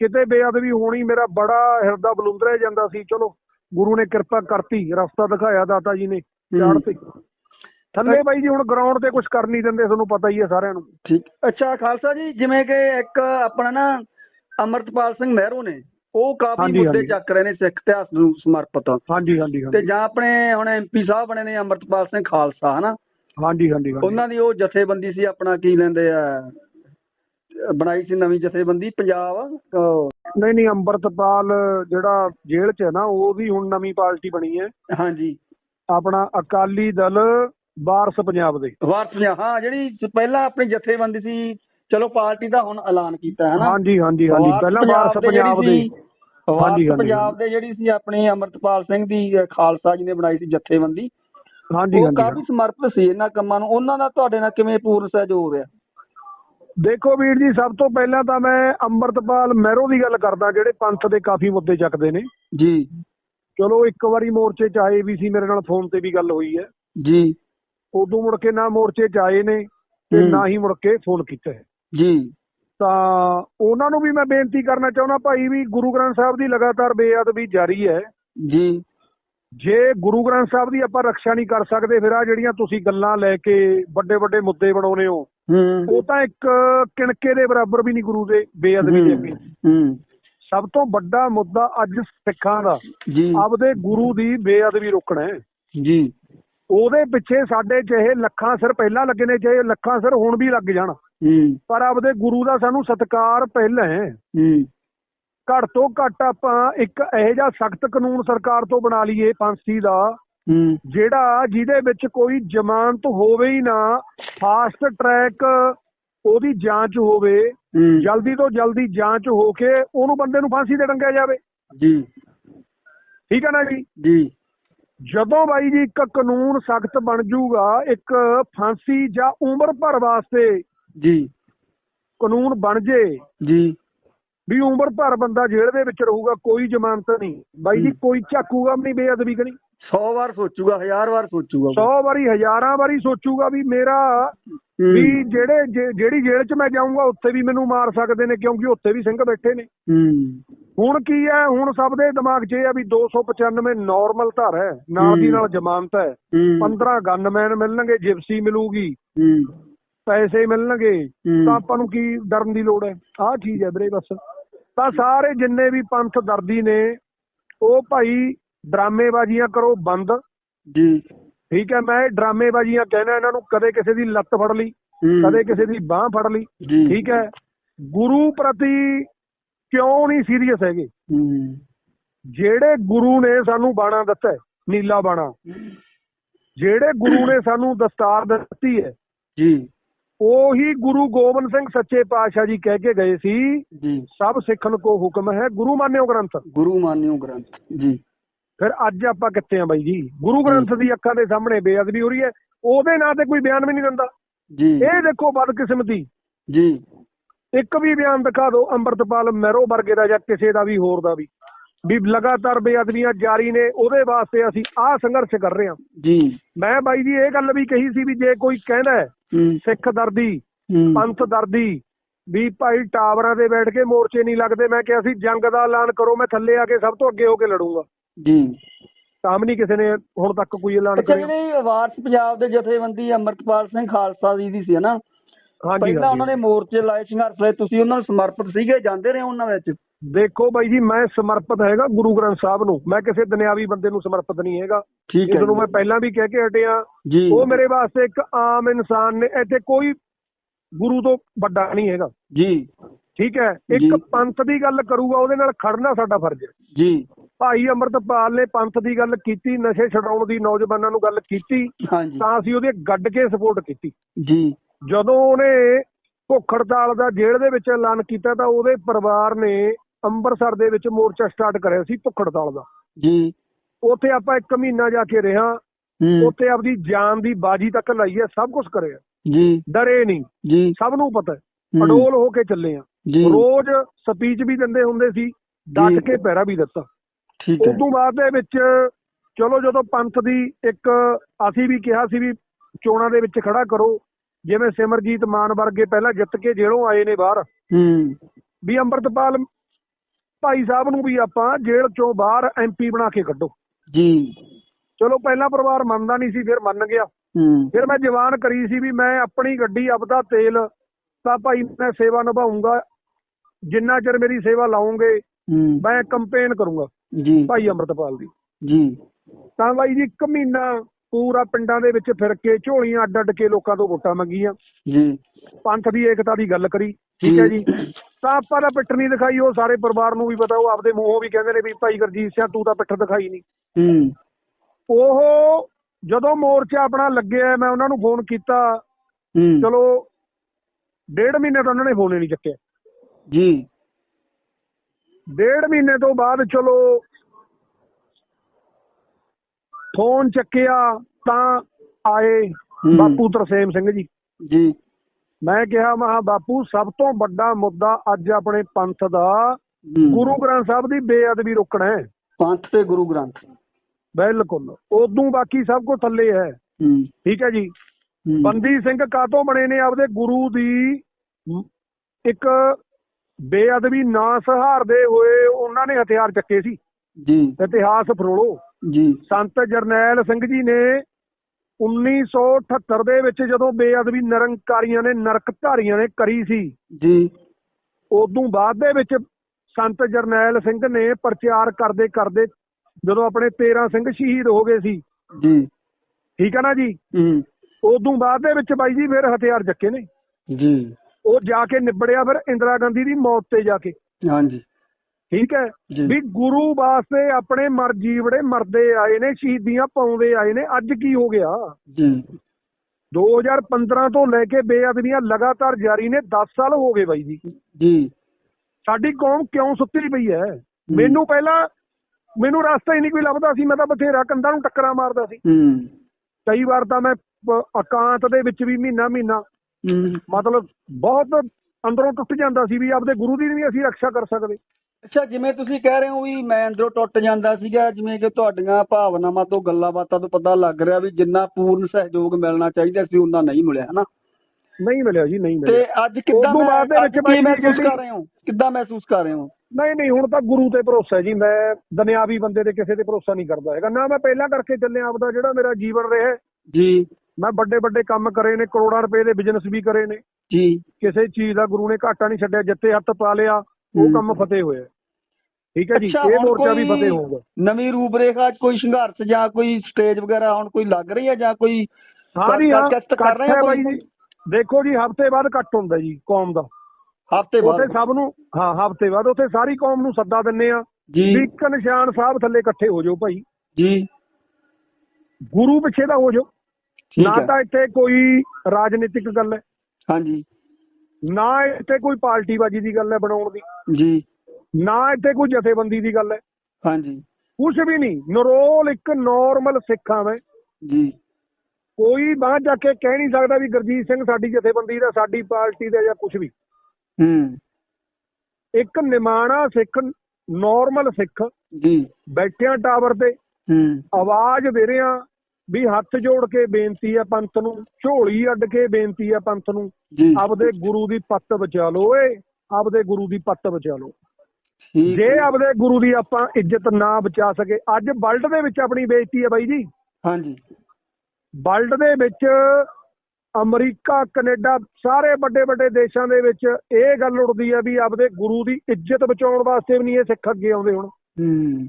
ਕਿਤੇ ਬੇਅਦਬੀ ਹੋਣੀ ਮੇਰਾ ਬੜਾ ਹਿਰਦਾ ਬਲੁੰਦਰਿਆ ਜਾਂਦਾ ਸੀ ਚਲੋ ਗੁਰੂ ਨੇ ਕਿਰਪਾ ਕਰਤੀ ਰਸਤਾ ਦਿਖਾਇਆ ਦਾਤਾ ਜੀ ਨੇ ਚਾੜ ਤੇ ਥੱਲੇ ਬਾਈ ਜੀ ਹੁਣ ਗਰਾਊਂਡ ਤੇ ਕੁਝ ਕਰ ਨਹੀਂ ਦਿੰਦੇ ਤੁਹਾਨੂੰ ਪਤਾ ਹੀ ਹੈ ਸਾਰਿਆਂ ਨੂੰ। ਠੀਕ। ਅੱਛਾ ਖਾਲਸਾ ਜੀ ਜਿਵੇਂ ਕਿ ਇੱਕ ਆਪਣਾ ਨਾ ਅਮਰਤਪਾਲ ਸਿੰਘ ਮਹਿਰੋ ਨੇ ਉਹ ਕਾਫੀ ਹਾਂਜੀ, ਮੁੱਦੇ ਹਾਂਜੀ। ਚੱਕ ਰਹੇ ਨੇ ਸਿੱਖ ਇਤਿਹਾਸ ਨੂੰ ਸਮਰਪਿਤ। ਹਾਂਜੀ ਹਾਂਜੀ ਤੇ ਹਾਂਜੀ ਜਾਂ ਆਪਣੇ ਹੁਣ ਐਮਪੀ ਸਾਹਿਬ ਬਣੇ ਨੇ ਅਮਰਤਪਾਲ ਸਿੰਘ ਖਾਲਸਾ ਹਨਾ? ਹਾਂਜੀ ਹਾਂਜੀ ਹਾਂਜੀ। ਉਹਨਾਂ ਦੀ ਉਹ ਜਥੇਬੰਦੀ ਸੀ ਆਪਣਾ ਕੀ ਲੈਂਦੇ ਆ ਬਣਾਈ ਸੀ ਨਵੀਂ ਜਥੇਬੰਦੀ ਪੰਜਾਬ? ਅਹ, ਨਹੀਂ ਨਹੀਂ ਅੰਮ੍ਰਿਤਪਾਲ ਜਿਹੜਾ ਜੇਲ੍ਹ 'ਚ ਹੈ ਨਾ ਉਹਦੀ ਹੁਣ ਨਵੀਂ ਪਾਰਟੀ ਬਣੀ ਹੈ। ਹਾਂਜੀ। ਆਪਣਾ ਅਕਾਲੀ ਦਲ ਵਾਰਸ ਪੰਜਾਬ ਦੇ। ਵਾਰਸ ਪੰਜਾਬ ਹਾਂ ਜਿਹੜੀ ਪਹਿਲਾਂ ਆਪਣੀ ਜਥੇਬੰਦੀ ਸੀ ਚਲੋ ਪਾਰਟੀ ਦਾ ਹੁਣ ਐਲਾਨ ਕੀਤਾ ਹੈ ਨਾ? ਹਾਂਜੀ ਹਾਂਜੀ ਹਾਂਜੀ। ਪਹਿਲਾਂ ਵਾਰਸ ਪੰਜਾਬ ਦੇ। ਹਾਂਜੀ, ਹਾਂਜੀ, ਪੰਜਾਬ ਦੇ ਜਿਹੜੀ ਸੀ ਆਪਣੀ ਅਮਰਤਪਾਲ ਸਿੰਘ ਦੀ ਖਾਲਸਾ ਜੀ ਨੇ ਬਣਾਈ ਸੀ ਜਥੇਬੰਦੀ ਹਾਂਜੀ ਉਹ ਹਾਂਜੀ ਕਾਫੀ ਸਮਰਪਿਤ ਸੀ ਇਹਨਾਂ ਕੰਮਾਂ ਨੂੰ। ਉਹਨਾਂ ਦਾ ਤੁਹਾਡੇ ਨਾਲ ਕਿਵੇਂ ਪੂਰਨ ਸਹਿਯੋਗ ਰਿਹਾ? ਦੇਖੋ ਵੀਰ ਜੀ ਸਭ ਤੋਂ ਪਹਿਲਾਂ ਤਾਂ ਮੈਂ ਅੰਮ੍ਰਿਤਪਾਲ ਮਹਿਰੋ ਦੀ ਗੱਲ ਕਰਦਾ ਜਿਹੜੇ ਪੰਥ ਦੇ ਕਾਫੀ ਮੁੱਦੇ ਚੱਕਦੇ ਨੇ। ਜੀ। ਚਲੋ ਇੱਕ ਵਾਰੀ ਮੋਰਚੇ 'ਚ ਆਏ ਵੀ ਸੀ ਮੇਰੇ ਨਾਲ ਫੋਨ ਤੇ ਵੀ ਗੱਲ ਹੋਈ ਹੈ। ਜੀ। ਉਦੋਂ ਮੁੜ ਕੇ ਨਾ ਮੋਰਚੇ 'ਚ ਆਏ ਨੇ ਤੇ। ਨਾ ਹੀ ਮੁੜ ਕੇ ਫੋਨ ਕੀਤਾ। ਹੈ ਜੀ। ਤਾਂ ਉਹਨਾਂ ਨੂੰ ਵੀ ਮੈਂ ਬੇਨਤੀ ਕਰਨਾ ਚਾਹੁੰਦਾ ਭਾਈ ਵੀ ਗੁਰੂ ਗ੍ਰੰਥ ਸਾਹਿਬ ਦੀ ਲਗਾਤਾਰ ਬੇਅਦਬੀ ਜਾਰੀ ਹੈ। ਜੀ। ਜੇ ਗੁਰੂ ਗ੍ਰੰਥ ਸਾਹਿਬ ਦੀ ਆਪਾਂ ਰੱਖਿਆ ਨਹੀਂ ਕਰ ਸਕਦੇ ਫਿਰ ਆ ਜਿਹੜੀਆਂ ਤੁਸੀਂ ਗੱਲਾਂ ਲੈ ਕੇ ਵੱਡੇ ਵੱਡੇ ਮੁੱਦੇ ਬਣਾਉਨੇ ਹੋ ਹੂੰ। ਉਹ ਤਾਂ ਇੱਕ ਕਿਣਕੇ ਦੇ ਬਰਾਬਰ ਵੀ ਨਹੀਂ ਗੁਰੂ ਦੇ ਬੇਅਦਬੀ ਦੇ ਅੱਗੇ ਹੂੰ। ਸਭ ਤੋਂ ਵੱਡਾ ਮੁੱਦਾ ਅੱਜ ਸਿੱਖਾਂ ਦਾ। ਜੀ। ਆਪਦੇ ਗੁਰੂ ਦੀ ਬੇਅਦਬੀ ਰੋਕਣਾ ਹੈ। ਜੀ। ਉਹਦੇ ਪਿੱਛੇ ਸਾਡੇ ਚਾਹੇ ਲੱਖਾਂ ਸਿਰ ਪਹਿਲਾਂ ਲੱਗੇ ਨੇ ਚਾਹੇ ਲੱਖਾਂ ਸਿਰ ਹੁਣ ਵੀ ਲੱਗ ਜਾਣ। ਪਰ ਆਪਦੇ ਗੁਰੂ ਦਾ ਸਾਨੂੰ ਸਤਿਕਾਰ ਪਹਿਲਾਂ ਹੈ। ਘੱਟ ਤੋਂ ਘੱਟ ਆਪਾਂ ਇੱਕ ਇਹੋ ਜਿਹਾ ਸਖਤ ਕਾਨੂੰਨ ਸਰਕਾਰ ਤੋਂ ਬਣਾ ਲਈਏ ਫਾਂਸੀ ਦਾ ਜਿਹੜਾ ਜਿਹਦੇ ਵਿੱਚ ਕੋਈ ਜ਼ਮਾਨਤ ਹੋਵੇ ਹੀ ਨਾ ਫਾਸਟ ਟਰੈਕ ਉਹਦੀ ਜਾਂਚ ਹੋਵੇ ਜਲਦੀ ਤੋਂ ਜਲਦੀ ਜਾਂਚ ਹੋ ਕੇ ਉਹਨੂੰ ਬੰਦੇ ਨੂੰ ਫਾਂਸੀ ਤੇ ਟੰਗਿਆ ਜਾਵੇ। ਜੀ। ਠੀਕ ਹੈ ਨਾ ਜੀ? ਜੀ। ਜਦੋਂ ਬਾਈ ਜੀ ਇੱਕ ਕਾਨੂੰਨ ਸਖਤ ਬਣ ਜਾਊਗਾ ਇੱਕ ਫਾਂਸੀ ਜਾਂ ਉਮਰ ਭਰ ਵਾਸਤੇ ਜੀ। ਕਾਨੂੰਨ ਬਣ ਜੇ। ਜੀ। ਵੀ ਉਮਰ ਭਰ ਬੰਦਾ ਜੇਲ੍ਹ ਦੇ ਵਿੱਚ ਰਹੂਗਾ ਕੋਈ ਜ਼ਮਾਨਤ ਨਹੀਂ। ਬਾਈ ਜੀ। ਕੋਈ ਝਾਕੂਗਾ ਵੀ ਨਹੀਂ ਬੇਅਦਬੀ ਕਰੀ 100 ਵਾਰ ਸੋਚੂਗਾ ਹਜ਼ਾਰ ਵਾਰ ਸੋਚੂਗਾ 100 ਵਾਰੀ ਹਜ਼ਾਰਾਂ ਵਾਰੀ ਸੋਚੂਗਾ ਵੀ ਮੇਰਾ ਵੀ ਜਿਹੜੇ ਜਿਹੜੀ ਜੇਲ੍ਹ 'ਚ ਮੈਂ ਜਾਊਂਗਾ ਉੱਥੇ ਵੀ ਮੈਨੂੰ ਮਾਰ ਸਕਦੇ ਨੇ ਕਿਉਂਕਿ ਉੱਥੇ ਵੀ ਸਿੰਘ ਬੈਠੇ ਨੇ। ਹੂੰ। ਹੁਣ ਕੀ ਹੈ? ਹੁਣ ਸਭ ਦੇ ਦਿਮਾਗ 'ਚ ਇਹ ਆ ਵੀ 295 ਨਾਰਮਲ ਧਾਰ ਹੈ। ਨਾਲ ਦੀ। ਨਾਲ ਜ਼ਮਾਨਤ ਹੈ। ਹੂੰ। 15 ਗਨਮੈਨ ਮਿਲਣਗੇ ਜਿਪਸੀ ਮਿਲੂਗੀ। ਹੂੰ। ਪੈਸੇ ਮਿਲਣਗੇ। ਤਾਂ ਆਪਾਂ ਨੂੰ ਕੀ ਡਰਨ ਦੀ ਲੋੜ ਹੈ? ਆਹ ਚੀਜ਼ ਹੈ ਵੀਰੇ ਬਸ। ਤਾਂ ਸਾਰੇ ਜਿੰਨੇ ਵੀ ਪੰਥ ਦਰਦੀ ਨੇ ਉਹ ਭਾਈ ਡਰਾਮੇਬਾਜ਼ੀਆਂ ਕਰੋ ਬੰਦ। ਜੀ। ਠੀਕ ਹੈ ਮੈਂ ਡਰਾਮੇਬਾਜ਼ੀਆਂ ਕਹਿਣਾ ਇਹਨਾਂ ਨੂੰ ਕਦੇ ਕਿਸੇ ਦੀ ਲੱਤ ਫੜ ਲਈ ਕਦੇ ਕਿਸੇ ਦੀ ਬਾਹ ਫੜ ਲਈ। ਠੀਕ ਹੈ ਗੁਰੂ ਪ੍ਰਤੀ ਕਿਉਂ ਨਹੀਂ ਸੀਰੀਅਸ ਹੈਗੇ? ਜਿਹੜੇ ਗੁਰੂ ਨੇ ਸਾਨੂੰ ਬਾਣਾ ਦਿੱਤਾ ਨੀਲਾ ਬਾਣਾ ਜਿਹੜੇ ਗੁਰੂ ਨੇ ਸਾਨੂੰ ਦਸਤਾਰ ਦਿੱਤੀ ਹੈ ਜੀ। ਉਹੀ ਗੁਰੂ ਗੋਬਿੰਦ ਸਿੰਘ ਸੱਚੇ ਪਾਤਸ਼ਾਹ ਜੀ ਕਹਿ ਕੇ ਗਏ ਸੀ ਜੀ। ਸਭ ਸਿੱਖਣ ਕੋ ਹੁਕਮ ਹੈ ਗੁਰੂ ਮਾਨਿਓ ਗ੍ਰੰਥ। ਗੁਰੂ ਮਾਨਿਓ ਗ੍ਰੰਥ ਜੀ। ਫਿਰ ਅੱਜ ਆਪਾਂ ਕਿੱਥੇ ਆ ਬਾਈ ਜੀ? ਗੁਰੂ ਗ੍ਰੰਥ ਦੀ ਅੱਖਾਂ ਦੇ ਸਾਹਮਣੇ ਬੇਅਦਬੀ ਹੋ ਰਹੀ ਹੈ ਉਹਦੇ ਨਾਂ ਤੇ ਕੋਈ ਬਿਆਨ ਵੀ ਨਹੀਂ ਦਿੰਦਾ। ਜੀ। ਇਹ ਦੇਖੋ ਬਦਕਿਸਮਤੀ। ਜੀ। ਇੱਕ ਵੀ ਬਿਆਨ ਦਿਖਾ ਦਿਓ ਅੰਮ੍ਰਿਤਪਾਲ ਮਹਿਰੋ ਵਰਗੇ ਦਾ ਜਾਂ ਕਿਸੇ ਦਾ ਵੀ ਹੋਰ ਦਾ ਵੀ। ਵੀ ਲਗਾਤਾਰ ਬੇਅਦਬੀਆਂ ਜਾਰੀ ਨੇ ਉਹਦੇ ਵਾਸਤੇ ਅਸੀਂ ਆਹ ਸੰਘਰਸ਼ ਕਰ ਰਹੇ ਹਾਂ। ਜੀ। ਮੈਂ ਬਾਈ ਜੀ ਇਹ ਗੱਲ ਵੀ ਕਹੀ ਸੀ ਵੀ ਜੇ ਕੋਈ ਕਹਿੰਦਾ ਸਿੱਖ ਦਰਦੀ ਪੰਥ ਦਰਦੀ ਵੀ ਭਾਈ ਟਾਵਰਾਂ ਤੇ ਬੈਠ ਕੇ ਮੋਰਚੇ ਨਹੀਂ ਲੱਗਦੇ ਮੈਂ ਕਿਹਾ ਸੀ ਜੰਗ ਦਾ ਐਲਾਨ ਕਰੋ ਮੈਂ ਥੱਲੇ ਆ ਕੇ ਸਭ ਤੋਂ ਅੱਗੇ ਹੋ ਕੇ ਲੜੂੰਗਾ। ਜੀ। ਤਾਂ ਵੀ ਨਹੀਂ ਕਿਸੇ ਨੇ ਹੁਣ ਤੱਕ ਕੋਈ ਐਲਾਨ ਕਰਿਆ। ਜਿਹੜੇ ਵਾਰਸ ਪੰਜਾਬ ਦੇ ਜਥੇਬੰਦੀ ਅਮਰਤਪਾਲ ਸਿੰਘ ਖਾਲਸਾ ਜੀ ਦੀ ਸੀ ਨਾ? ਹਾਂਜੀ ਪਹਿਲਾਂ ਉਹਨਾਂ ਨੇ ਮੋਰਚੇ ਲਾਏ ਸੰਘਰਸ਼ ਲਈ ਤੁਸੀਂ ਉਹਨਾਂ ਨੂੰ ਸਮਰਪਿਤ ਸੀਗੇ ਜਾਂਦੇ ਰਹੇ ਉਹਨਾਂ ਵਿੱਚ? ਦੇਖੋ ਬਾਈ ਜੀ ਮੈਂ ਸਮਰਪਿਤ ਹੈਗਾ ਗੁਰੂ ਗ੍ਰੰਥ ਸਾਹਿਬ ਨੂੰ। ਮੈਂ ਕਿਸੇ ਦੁਨਿਆਵੀ ਬੰਦੇ ਨੂੰ ਸਮਰਪਿਤ ਨਹੀਂ ਹੈਗਾ। ਠੀਕ ਹੈ ਨੂੰ ਮੈਂ ਪਹਿਲਾਂ ਵੀ ਕਹਿ ਕੇ ਹਟਿਆ। ਉਹ ਮੇਰੇ ਵਾਸਤੇ ਇੱਕ ਆਮ ਇਨਸਾਨ ਨੇ। ਇੱਥੇ ਕੋਈ ਗੁਰੂ ਤੋਂ ਵੱਡਾ ਨਹੀਂ ਹੈਗਾ। ਜੀ। ਠੀਕ ਹੈ। ਇੱਕ ਪੰਥ ਦੀ ਗੱਲ ਕਰੂਗਾ ਉਹਦੇ ਨਾਲ ਖੜਨਾ ਸਾਡਾ ਫਰਜ਼ ਹੈ। ਜੀ। ਭਾਈ ਅੰਮ੍ਰਿਤਪਾਲ ਨੇ ਪੰਥ ਦੀ ਗੱਲ ਕੀਤੀ ਨਸ਼ੇ ਛਡਾਉਣ ਦੀ ਨੌਜਵਾਨਾਂ ਨੂੰ ਗੱਲ ਕੀਤੀ ਤਾਂ ਅਸੀਂ ਉਹਦੇ ਗੱਡ ਕੇ ਸਪੋਰਟ ਕੀਤੀ। ਜੀ। ਜਦੋਂ ਉਹਨੇ ਭੁੱਖ ਹੜਤਾਲ ਦਾ ਜੇਲ੍ਹ ਦੇ ਵਿੱਚ ਐਲਾਨ ਕੀਤਾ ਤਾਂ ਉਹਦੇ ਪਰਿਵਾਰ ਨੇ ਅੰਮ੍ਰਿਤਸਰ ਦੇ ਵਿੱਚ ਮੋਰਚਾ ਸਟਾਰਟ ਕਰਿਆ ਸੀ ਭੁੱਖ ਹੜਤਾਲ ਦਾ। ਜੀ। ਉੱਥੇ ਆਪਾਂ ਇੱਕ ਮਹੀਨਾ ਜਾ ਕੇ ਰਿਹਾ ਉੱਥੇ ਆਪਦੀ ਜਾਨ ਦੀ ਬਾਜੀ ਤੱਕ ਲਾਈ ਹੈ ਸਭ ਕੁਝ ਕਰਿਆ। ਜੀ। ਡਰੇ ਨਹੀਂ। ਜੀ। ਸਭ ਨੂੰ ਪਤਾ ਹੈ। ਅਡੋਲ ਹੋ ਕੇ ਚੱਲੇ ਆ ਰੋਜ਼ ਸਪੀਚ ਵੀ ਦਿੰਦੇ ਹੁੰਦੇ ਸੀ ਡਟ। ਕੇ ਪਹਿਰਾ ਵੀ ਦਿੱਤਾ। ਠੀਕ ਹੈ। ਉਦੋਂ ਬਾਅਦ ਦੇ ਵਿੱਚ ਚਲੋ ਜਦੋਂ ਪੰਥ ਦੀ ਇੱਕ ਅਸੀਂ ਵੀ ਕਿਹਾ ਸੀ ਵੀ ਚੋਣਾਂ ਦੇ ਵਿੱਚ ਖੜਾ ਕਰੋ ਜਿਵੇਂ ਸਿਮਰਜੀਤ ਮਾਨ ਵਰਗੇ ਪਹਿਲਾਂ ਜਿੱਤ ਕੇ ਜੇਲ੍ਹੋਂ ਆਏ ਨੇ ਬਾਹਰ। ਹੂੰ। ਵੀ ਅੰਮ੍ਰਿਤਪਾਲ ਭਾਈ ਸਾਹਿਬ ਨੂੰ ਵੀ ਆਪਾਂ ਜੇਲ੍ਹ ਚੋਂ ਬਾਹਰ ਐਮਪੀ ਬਣਾ ਕੇ ਕੱਢੋ। ਜੀ। ਚਲੋ ਪਹਿਲਾਂ ਪਰਿਵਾਰ ਮੰਨਦਾ ਨਹੀਂ ਸੀ ਫਿਰ ਮੰਨ ਗਿਆ। ਹੂੰ। ਫਿਰ ਮੈਂ ਜਵਾਨ ਕਰੀ ਸੀ ਵੀ ਮੈਂ ਆਪਣੀ ਗੱਡੀ ਆਪਦਾ ਤੇਲ ਤਾਂ ਭਾਈ ਮੈਂ ਸੇਵਾ ਨਿਭਾਉਂਗਾ ਜਿੰਨਾ ਚਿਰ ਮੇਰੀ ਸੇਵਾ ਲਾਉਂਗੇ ਮੈਂ ਕੰਪੇਨ ਕਰੂੰਗਾ ਜੀ। ਭਾਈ ਅੰਮ੍ਰਿਤਪਾਲ ਦੀ। ਜੀ। ਤਾਂ ਬਾਈ ਜੀ ਇੱਕ ਮਹੀਨਾ ਪੂਰਾ ਪਿੰਡਾਂ ਦੇ ਵਿੱਚ ਫਿਰ ਕੇ ਝੋਲੀਆਂ ਅੱਡ ਅੱਡ ਕੇ ਲੋਕਾਂ ਤੋਂ ਵੋਟਾਂ ਮੰਗੀਆਂ। ਜੀ। ਪੰਥ ਦੀ ਏਕਤਾ ਦੀ ਗੱਲ ਕਰੀ। ਠੀਕ ਹੈ ਜੀ। ਤਾਂ ਆਪਾਂ ਤਾਂ ਪਿੱਠ ਨਹੀਂ ਦਿਖਾਈ ਉਹ ਸਾਰੇ ਪਰਿਵਾਰ ਨੂੰ ਵੀ ਪਤਾ ਉਹ ਆਪਦੇ ਮੂੰਹੋਂ ਵੀ ਕਹਿੰਦੇ ਨੇ ਵੀ ਭਾਈ ਗੁਰਜੀਤ ਸਿੰਘ ਤੂੰ ਤਾਂ ਪਿੱਠ ਦਿਖਾਈ ਨਹੀਂ। ਹੂੰ। ਉਹ ਜਦੋਂ ਮੋਰਚਾ ਆਪਣਾ ਲੱਗਿਆ ਮੈਂ ਉਹਨਾਂ ਨੂੰ ਫੋਨ ਕੀਤਾ। ਹੂੰ। ਚਲੋ ਡੇਢ ਮਹੀਨੇ ਤੋਂ ਉਹਨਾਂ ਨੇ ਫੋਨ ਹੀ ਨਹੀਂ ਚੱਕਿਆ। ਜੀ। ਡੇਢ ਮਹੀਨੇ ਤੋਂ ਬਾਅਦ ਚਲੋ ਫੋਨ ਚੱਕਿਆ ਤਾਂ ਆਏ। ਬਾਪੂ ਤਰਸੇਮ ਸਿੰਘ ਜੀ। ਜੀ। ਮੈਂ ਕਿਹਾ ਮਹਾ ਬਾਪੂ ਸਭ ਤੋਂ ਵੱਡਾ ਮੁੱਦਾ ਅੱਜ ਆਪਣੇ ਪੰਥ ਦਾ। ਗੁਰੂ ਗ੍ਰੰਥ ਸਾਹਿਬ ਦੀ ਬੇਅਦਬੀ ਰੋਕਣਾ ਹੈ। ਪੰਥ ਤੇ ਗੁਰੂ ਗ੍ਰੰਥ। ਬਿਲਕੁਲ। ਉਦੋਂ ਬਾਕੀ ਸਭ ਕੁਝ ਥੱਲੇ ਹੈ। ਠੀਕ ਹੈ ਜੀ। ਬੰਦੀ ਸਿੰਘ ਕਾਤੋਂ ਬਣੇ ਨੇ? ਆਪਦੇ ਗੁਰੂ ਦੀ ਇੱਕ ਬੇਅਦਬੀ ਨਾ ਸਹਾਰਦੇ ਹੋਏ ਉਹਨਾਂ ਨੇ ਹਥਿਆਰ ਚੱਕੇ ਸੀ। ਜੀ। ਇਤਿਹਾਸ ਫਰੋਲੋ। ਜੀ। ਸੰਤ ਜਰਨੈਲ ਸਿੰਘ ਜੀ ਨੇ 1978 ਦੇ ਵਿੱਚ ਜਦੋਂ ਬੇਅਦਬੀ ਨਿਰੰਕਾਰੀਆਂ ਨੇ ਨਰਕਧਾਰੀਆਂ ਨੇ ਕਰੀ ਸੀ। ਜੀ। ਉਦੋਂ ਬਾਅਦ ਦੇ ਵਿੱਚ ਸੰਤ ਜਰਨੈਲ ਸਿੰਘ ਨੇ ਪ੍ਰਚਾਰ ਕਰਦੇ ਕਰਦੇ ਜਦੋਂ ਆਪਣੇ 13 ਸਿੰਘ ਸ਼ਹੀਦ ਹੋ ਗਏ ਸੀ। ਜੀ। ਠੀਕ ਹੈ ਨਾ ਜੀ? ਹੂੰ। ਉਦੋਂ ਬਾਅਦ ਦੇ ਵਿੱਚ ਬਾਈ ਜੀ ਫਿਰ ਹਥਿਆਰ ਚੱਕੇ ਨੇ। ਜੀ। ਉਹ ਜਾ ਕੇ ਨਿਬੜਿਆ ਫਿਰ ਇੰਦਰਾ ਗਾਂਧੀ ਦੀ ਮੌਤ ਤੇ ਜਾ ਕੇ। ਹਾਂਜੀ। ਠੀਕ ਹੈ? ਵੀ ਗੁਰੂ ਵਾਸਤੇ ਆਪਣੇ ਮਰ ਜੀਵੜੇ ਮਰਦੇ ਆਏ ਨੇ ਸ਼ਹੀਦੀਆਂ ਪਾਉਂਦੇ ਆਏ ਨੇ ਅੱਜ ਕੀ ਹੋ ਗਿਆ? ਜੀ। 2015 ਤੋਂ ਲੈ ਕੇ ਬੇਅਦਬੀਆਂ ਲਗਾਤਾਰ ਜਾਰੀ ਨੇ 10 ਸਾਲ ਹੋ ਗਏ ਬਾਈ ਜੀ। ਜੀ। ਸਾਡੀ ਕੌਮ ਕਿਉਂ ਸੁੱਤੀ ਪਈ ਹੈ? ਮੈਨੂੰ ਪਹਿਲਾਂ ਮੈਨੂੰ ਰਸਤਾ ਹੀ ਨਹੀਂ ਕੋਈ ਲੱਭਦਾ ਸੀ ਮੈਂ ਤਾਂ ਬਥੇਰਾ ਕੰਧਾਂ ਨੂੰ ਟੱਕਰਾਂ ਮਾਰਦਾ ਸੀ। ਹੂੰ। ਕਈ ਵਾਰ ਤਾਂ ਮੈਂ ਇਕਾਂਤ ਦੇ ਵਿੱਚ ਵੀ ਮਹੀਨਾ ਮਹੀਨਾ। ਹੂੰ। ਮਤਲਬ ਬਹੁਤ ਅੰਦਰੋਂ ਟੁੱਟ ਜਾਂਦਾ ਸੀ ਵੀ ਆਪਦੇ ਗੁਰੂ ਦੀ ਨਹੀਂ ਅਸੀਂ ਰੱਖਿਆ ਕਰ ਸਕਦੇ। ਅੱਛਾ ਜਿਵੇਂ ਤੁਸੀਂ ਕਹਿ ਰਹੇ ਹੋ ਵੀ ਮੈਂ ਅੰਦਰੋਂ ਟੁੱਟ ਜਾਂਦਾ ਸੀਗਾ ਜਿਵੇਂ ਕਿ ਤੁਹਾਡੀਆਂ ਭਾਵਨਾਵਾਂ ਤੋਂ ਗੱਲਾਂ ਬਾਤਾਂ ਤੋਂ ਪਤਾ ਲੱਗ ਰਿਹਾ ਵੀ ਜਿੰਨਾ ਪੂਰਨ ਸਹਿਯੋਗ ਮਿਲਣਾ ਚਾਹੀਦਾ ਸੀ ਉਹਨਾਂ ਨਹੀਂ ਮਿਲਿਆ ਹਨਾ? ਨਹੀਂ ਮਿਲਿਆ ਜੀ ਨਹੀਂ ਤੇ ਮਿਲਿਆ ਅੱਜ ਕਿੱਦਾਂ ਉਦੋਂ ਬਾਅਦ ਦੇ ਮੈਂ- ਵਿੱਚ ਕੀ ਮਹਿਸੂਸ ਕਰ ਰਹੇ ਹੋ? ਕਿੱਦਾਂ ਮਹਿਸੂਸ ਕਰ ਰਹੇ ਹੋ? ਨਹੀਂ ਨਹੀਂ ਹੁਣ ਤਾਂ ਗੁਰੂ ਤੇ ਭਰੋਸਾ ਹੈ ਜੀ ਮੈਂ ਦੁਨਿਆਵੀ ਬੰਦੇ ਤੇ ਕਿਸੇ ਤੇ ਭਰੋਸਾ ਨਹੀਂ ਕਰਦਾ ਹੈਗਾ। ਨਾ ਮੈਂ ਪਹਿਲਾਂ ਕਰਕੇ ਚੱਲਿਆ ਆਪਦਾ ਜਿਹੜਾ ਮੇਰਾ ਜੀਵਨ ਰਿਹਾ ਜੀ। ਮੈਂ ਵੱਡੇ ਵੱਡੇ ਕੰਮ ਕਰੇ ਨੇ ਕਰੋੜਾਂ ਰੁਪਏ ਦੇ ਬਿਜ਼ਨਸ ਵੀ ਕਰੇ ਨੇ। ਜੀ। ਕਿਸੇ ਚੀਜ਼ ਦਾ ਗੁਰੂ ਨੇ ਘਾਟਾ ਨਹੀਂ ਛੱਡਿਆ ਜਿੱਤੇ ਹੱਥ ਪਾ ਲਿਆ। ਉਹ ਕੰਮ ਫਤਿਹ ਹੋਇਆ ਠੀਕ ਹੈ ਜੀ ਇਹ ਮੋਰਚਾ ਵੀ ਫਤਿਹ ਹੋਊਗਾ। ਨਵੀਂ ਰੂਪਰੇਖਾ ਕੋਈ ਸੰਘਰਸ਼ ਜਾਂ ਕੋਈ ਸਟੇਜ ਵਗੈਰਾ ਹੁਣ ਕੋਈ ਲੱਗ ਰਹੀ ਹੈ ਜਾਂ ਕੋਈ ਹਾਂ ਕਸ਼ਟ ਕਰ ਰਹੇ ਹੋ ਬਾਈ? ਜੀ। ਦੇਖੋ ਜੀ ਹਫ਼ਤੇ ਬਾਅਦ ਇਕੱਠ ਹੁੰਦਾ ਜੀ ਕੌਮ ਦਾ। ਹਫ਼ਤੇ ਉੱਥੇ ਬਾਅਦ ਸਭ ਨੂੰ ਹਾਂ ਹਫ਼ਤੇ ਬਾਅਦ। ਉੱਥੇ ਸਾਰੀ ਕੌਮ ਨੂੰ ਸੱਦਾ ਦਿੰਨੇ ਆ ਜੀ। ਵੀ ਇੱਕ ਨਿਸ਼ਾਨ ਸਾਹਿਬ ਥੱਲੇ ਇਕੱਠੇ ਹੋ ਜਾਓ ਭਾਈ। ਜੀ। ਗੁਰੂ ਪਿੱਛੇ ਦਾ ਹੋ ਜਾਓ। ਨਾ ਤਾਂ ਇੱਥੇ ਕੋਈ ਰਾਜਨੀਤਿਕ ਗੱਲ ਹੈ। ਹਾਂਜੀ। ਨਾ ਇੱਥੇ ਕੋਈ ਪਾਰਟੀਬਾਜ਼ੀ ਦੀ ਗੱਲ ਹੈ ਬਣਾਉਣ ਦੀ। ਜੀ। ਨਾ ਇੱਥੇ ਕੋਈ ਜਥੇਬੰਦੀ ਦੀ ਗੱਲ ਹੈ। ਹਾਂਜੀ। ਕੁਝ ਵੀ ਨਹੀਂ। ਨਰੋਲ ਇੱਕ ਨਾਰਮਲ ਸਿੱਖਾਂ ਮੈਂ ਜੀ। ਕੋਈ ਬਾਹਰ ਜਾ ਕੇ ਕਹਿ ਨਹੀਂ ਸਕਦਾ ਵੀ ਗੁਰਜੀਤ ਸਿੰਘ ਸਾਡੀ ਜਥੇਬੰਦੀ ਦਾ ਸਾਡੀ ਪਾਰਟੀ ਦਾ ਜਾਂ ਕੁਝ ਵੀ। ਹੂੰ। ਇੱਕ ਨਿਮਾਣਾ ਸਿੱਖ ਨਾਰਮਲ ਸਿੱਖ ਜੀ। ਬੈਠਿਆਂ ਟਾਵਰ ਤੇ ਹੂੰ। ਆਵਾਜ਼ ਦੇ ਰਿਹਾ ਵੀ ਹੱਥ ਜੋੜ ਕੇ ਬੇਨਤੀ ਹੈ ਪੰਥ ਨੂੰ ਝੋਲੀ ਅੱਡ ਕੇ ਬੇਨਤੀ ਹੈ ਪੰਥ ਨੂੰ ਆਪਦੇ ਗੁਰੂ ਦੀ ਪੱਤ ਬਚਾ ਲਓ ਓਏ ਆਪਦੇ ਗੁਰੂ ਦੀ ਪੱਤ ਬਚਾ ਲਓ। ਜੇ। ਆਪਦੇ ਗੁਰੂ ਦੀ ਆਪਾਂ ਇੱਜ਼ਤ ਨਾ ਬਚਾ ਸਕੇ ਅੱਜ ਵਰਲਡ ਦੇ ਵਿੱਚ ਆਪਣੀ ਬੇਇੱਜ਼ਤੀ ਹੈ ਬਾਈ ਜੀ। ਹਾਂਜੀ। ਵਰਲਡ ਦੇ ਵਿੱਚ ਅਮਰੀਕਾ ਕੈਨੇਡਾ ਸਾਰੇ ਵੱਡੇ ਵੱਡੇ ਦੇਸ਼ਾਂ ਦੇ ਵਿੱਚ ਇਹ ਗੱਲ ਉੱਡਦੀ ਹੈ ਵੀ ਆਪਦੇ ਗੁਰੂ ਦੀ ਇੱਜ਼ਤ ਬਚਾਉਣ ਵਾਸਤੇ ਵੀ ਨਹੀਂ ਇਹ ਸਿੱਖ ਅੱਗੇ ਆਉਂਦੇ ਹੁਣ। ਹੂੰ।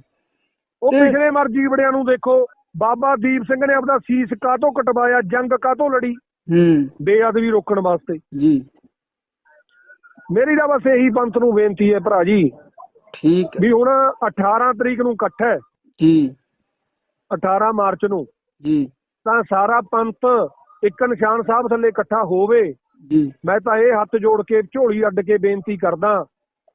ਉਹ ਪਿਛਲੇ ਮਰਜ਼ੀ ਬੜਿਆਂ ਨੂੰ ਦੇਖੋ ਬਾਬਾ ਦੀਪ ਸਿੰਘ ਨੇ ਆਪਦਾ ਸੀਸ ਕਾਹਤੋਂ ਕਟਵਾਇਆ ਜੰਗ ਕਾਹਤੋਂ ਲੜੀ? ਹੂੰ। ਬੇਅਦਬੀ ਰੋਕਣ ਵਾਸਤੇ। ਜੀ। ਮੇਰੀ ਤਾਂ ਬਸ ਇਹੀ ਪੰਥ ਨੂੰ ਬੇਨਤੀ ਹੈ ਭਰਾ ਜੀ। ਠੀਕ ਵੀ ਹੁਣ 18 ਤਰੀਕ ਨੂੰ ਇਕੱਠ ਹੈ। ਜੀ। 18 ਮਾਰਚ ਨੂੰ। ਜੀ। ਤਾਂ ਸਾਰਾ ਪੰਥ ਇੱਕ ਨਿਸ਼ਾਨ ਸਾਹਿਬ ਥੱਲੇ ਇਕੱਠਾ ਹੋਵੇ। ਜੀ। ਮੈਂ ਤਾਂ ਇਹ ਹੱਥ ਜੋੜ ਕੇ ਝੋਲੀ ਅੱਡ ਕੇ ਬੇਨਤੀ ਕਰਦਾ।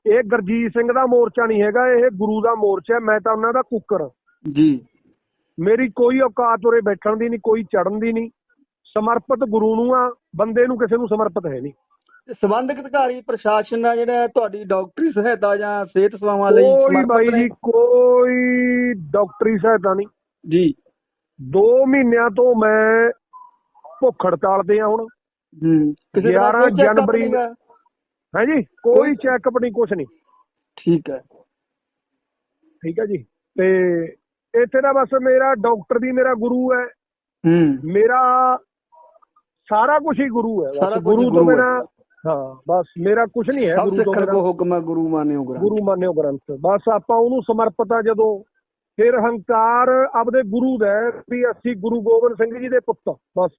ਇਹ ਗੁਰਜੀਤ ਸਿੰਘ ਦਾ ਮੋਰਚਾ ਨਹੀਂ ਹੈਗਾ ਇਹ ਗੁਰੂ ਦਾ ਮੋਰਚਾ ਹੈ। ਮੈਂ ਤਾਂ ਉਹਨਾਂ ਦਾ ਕੁੱਕਰ। ਜੀ। ਮੇਰੀ ਕੋਈ ਔਕਾਤ ਉਰੇ ਬੈਠਣ ਦੀ ਨਹੀਂ ਕੋਈ ਚੜਨ ਦੀ ਨਹੀਂ। ਸਮਰਪਿਤ ਗੁਰੂ ਨੂੰ ਆ ਬੰਦੇ ਨੂੰ ਕਿਸੇ ਨੂੰ ਸਮਰਪਿਤ ਹੈ ਨਹੀਂ। ਤੇ ਸੰਬੰਧਿਤ ਅਧਿਕਾਰੀ ਪ੍ਰਸ਼ਾਸਨ ਦਾ ਜਿਹੜਾ ਤੁਹਾਡੀ ਡਾਕਟਰੀ ਸਹਾਇਤਾ ਜਾਂ ਸਿਹਤ ਸੇਵਾਵਾਂ ਲਈ ਕੋਈ ਬਾਈ? ਜੀ ਕੋਈ ਡਾਕਟਰੀ ਸਹਾਇਤਾ ਨਹੀਂ। ਜੀ। 2 ਮਹੀਨਿਆਂ ਤੋਂ ਮੈਂ ਭੁੱਖ ਹੜਤਾਲ ਤੇ ਆ ਹੁਣ। ਹੂੰ ਕਿਸੇ ਤਰ੍ਹਾਂ 11 ਕੋਈ checkup ਜਨਵਰੀ? ਹੈ ਜੀ ਕੋਈ ਚੈੱਕਅਪ ਨਹੀਂ ਕੁਛ ਨਹੀਂ। ਠੀਕ ਹੈ। ਠੀਕ ਹੈ ਜੀ ਤੇ ਇੱਥੇ ਦਾ ਬਸ ਮੇਰਾ ਡਾਕਟਰ ਵੀ ਮੇਰਾ ਗੁਰੂ ਹੈ। ਹੂੰ। ਮੇਰਾ ਸਾਰਾ ਕੁਝ ਹੀ ਗੁਰੂ ਹੈ। ਸਾਰਾ ਗੁਰੂ ਤੋਂ ਹੈ। ਮੇਰਾ ਹਾਂ। ਬਸ ਮੇਰਾ ਕੁਝ ਨਹੀਂ ਹੈ ਗੁਰੂ ਤੋਂ ਮੇਰਾ ਹੁਕਮ ਹੈ ਗੁਰੂ ਮਾਨਿਓ ਗ੍ਰੰਥ। ਗੁਰੂ ਮੰਨਿਓ ਗ੍ਰੰਥ। ਬਸ ਆਪਾਂ ਉਹਨੂੰ ਸਮਰਪਿਤ ਆ ਜਦੋਂ ਫਿਰ ਹੰਕਾਰ ਆਪਦੇ ਗੁਰੂ ਦਾ ਵੀ ਅਸੀਂ ਗੁਰੂ ਗੋਬਿੰਦ ਸਿੰਘ ਜੀ ਦੇ ਪੁੱਤ ਬਸ।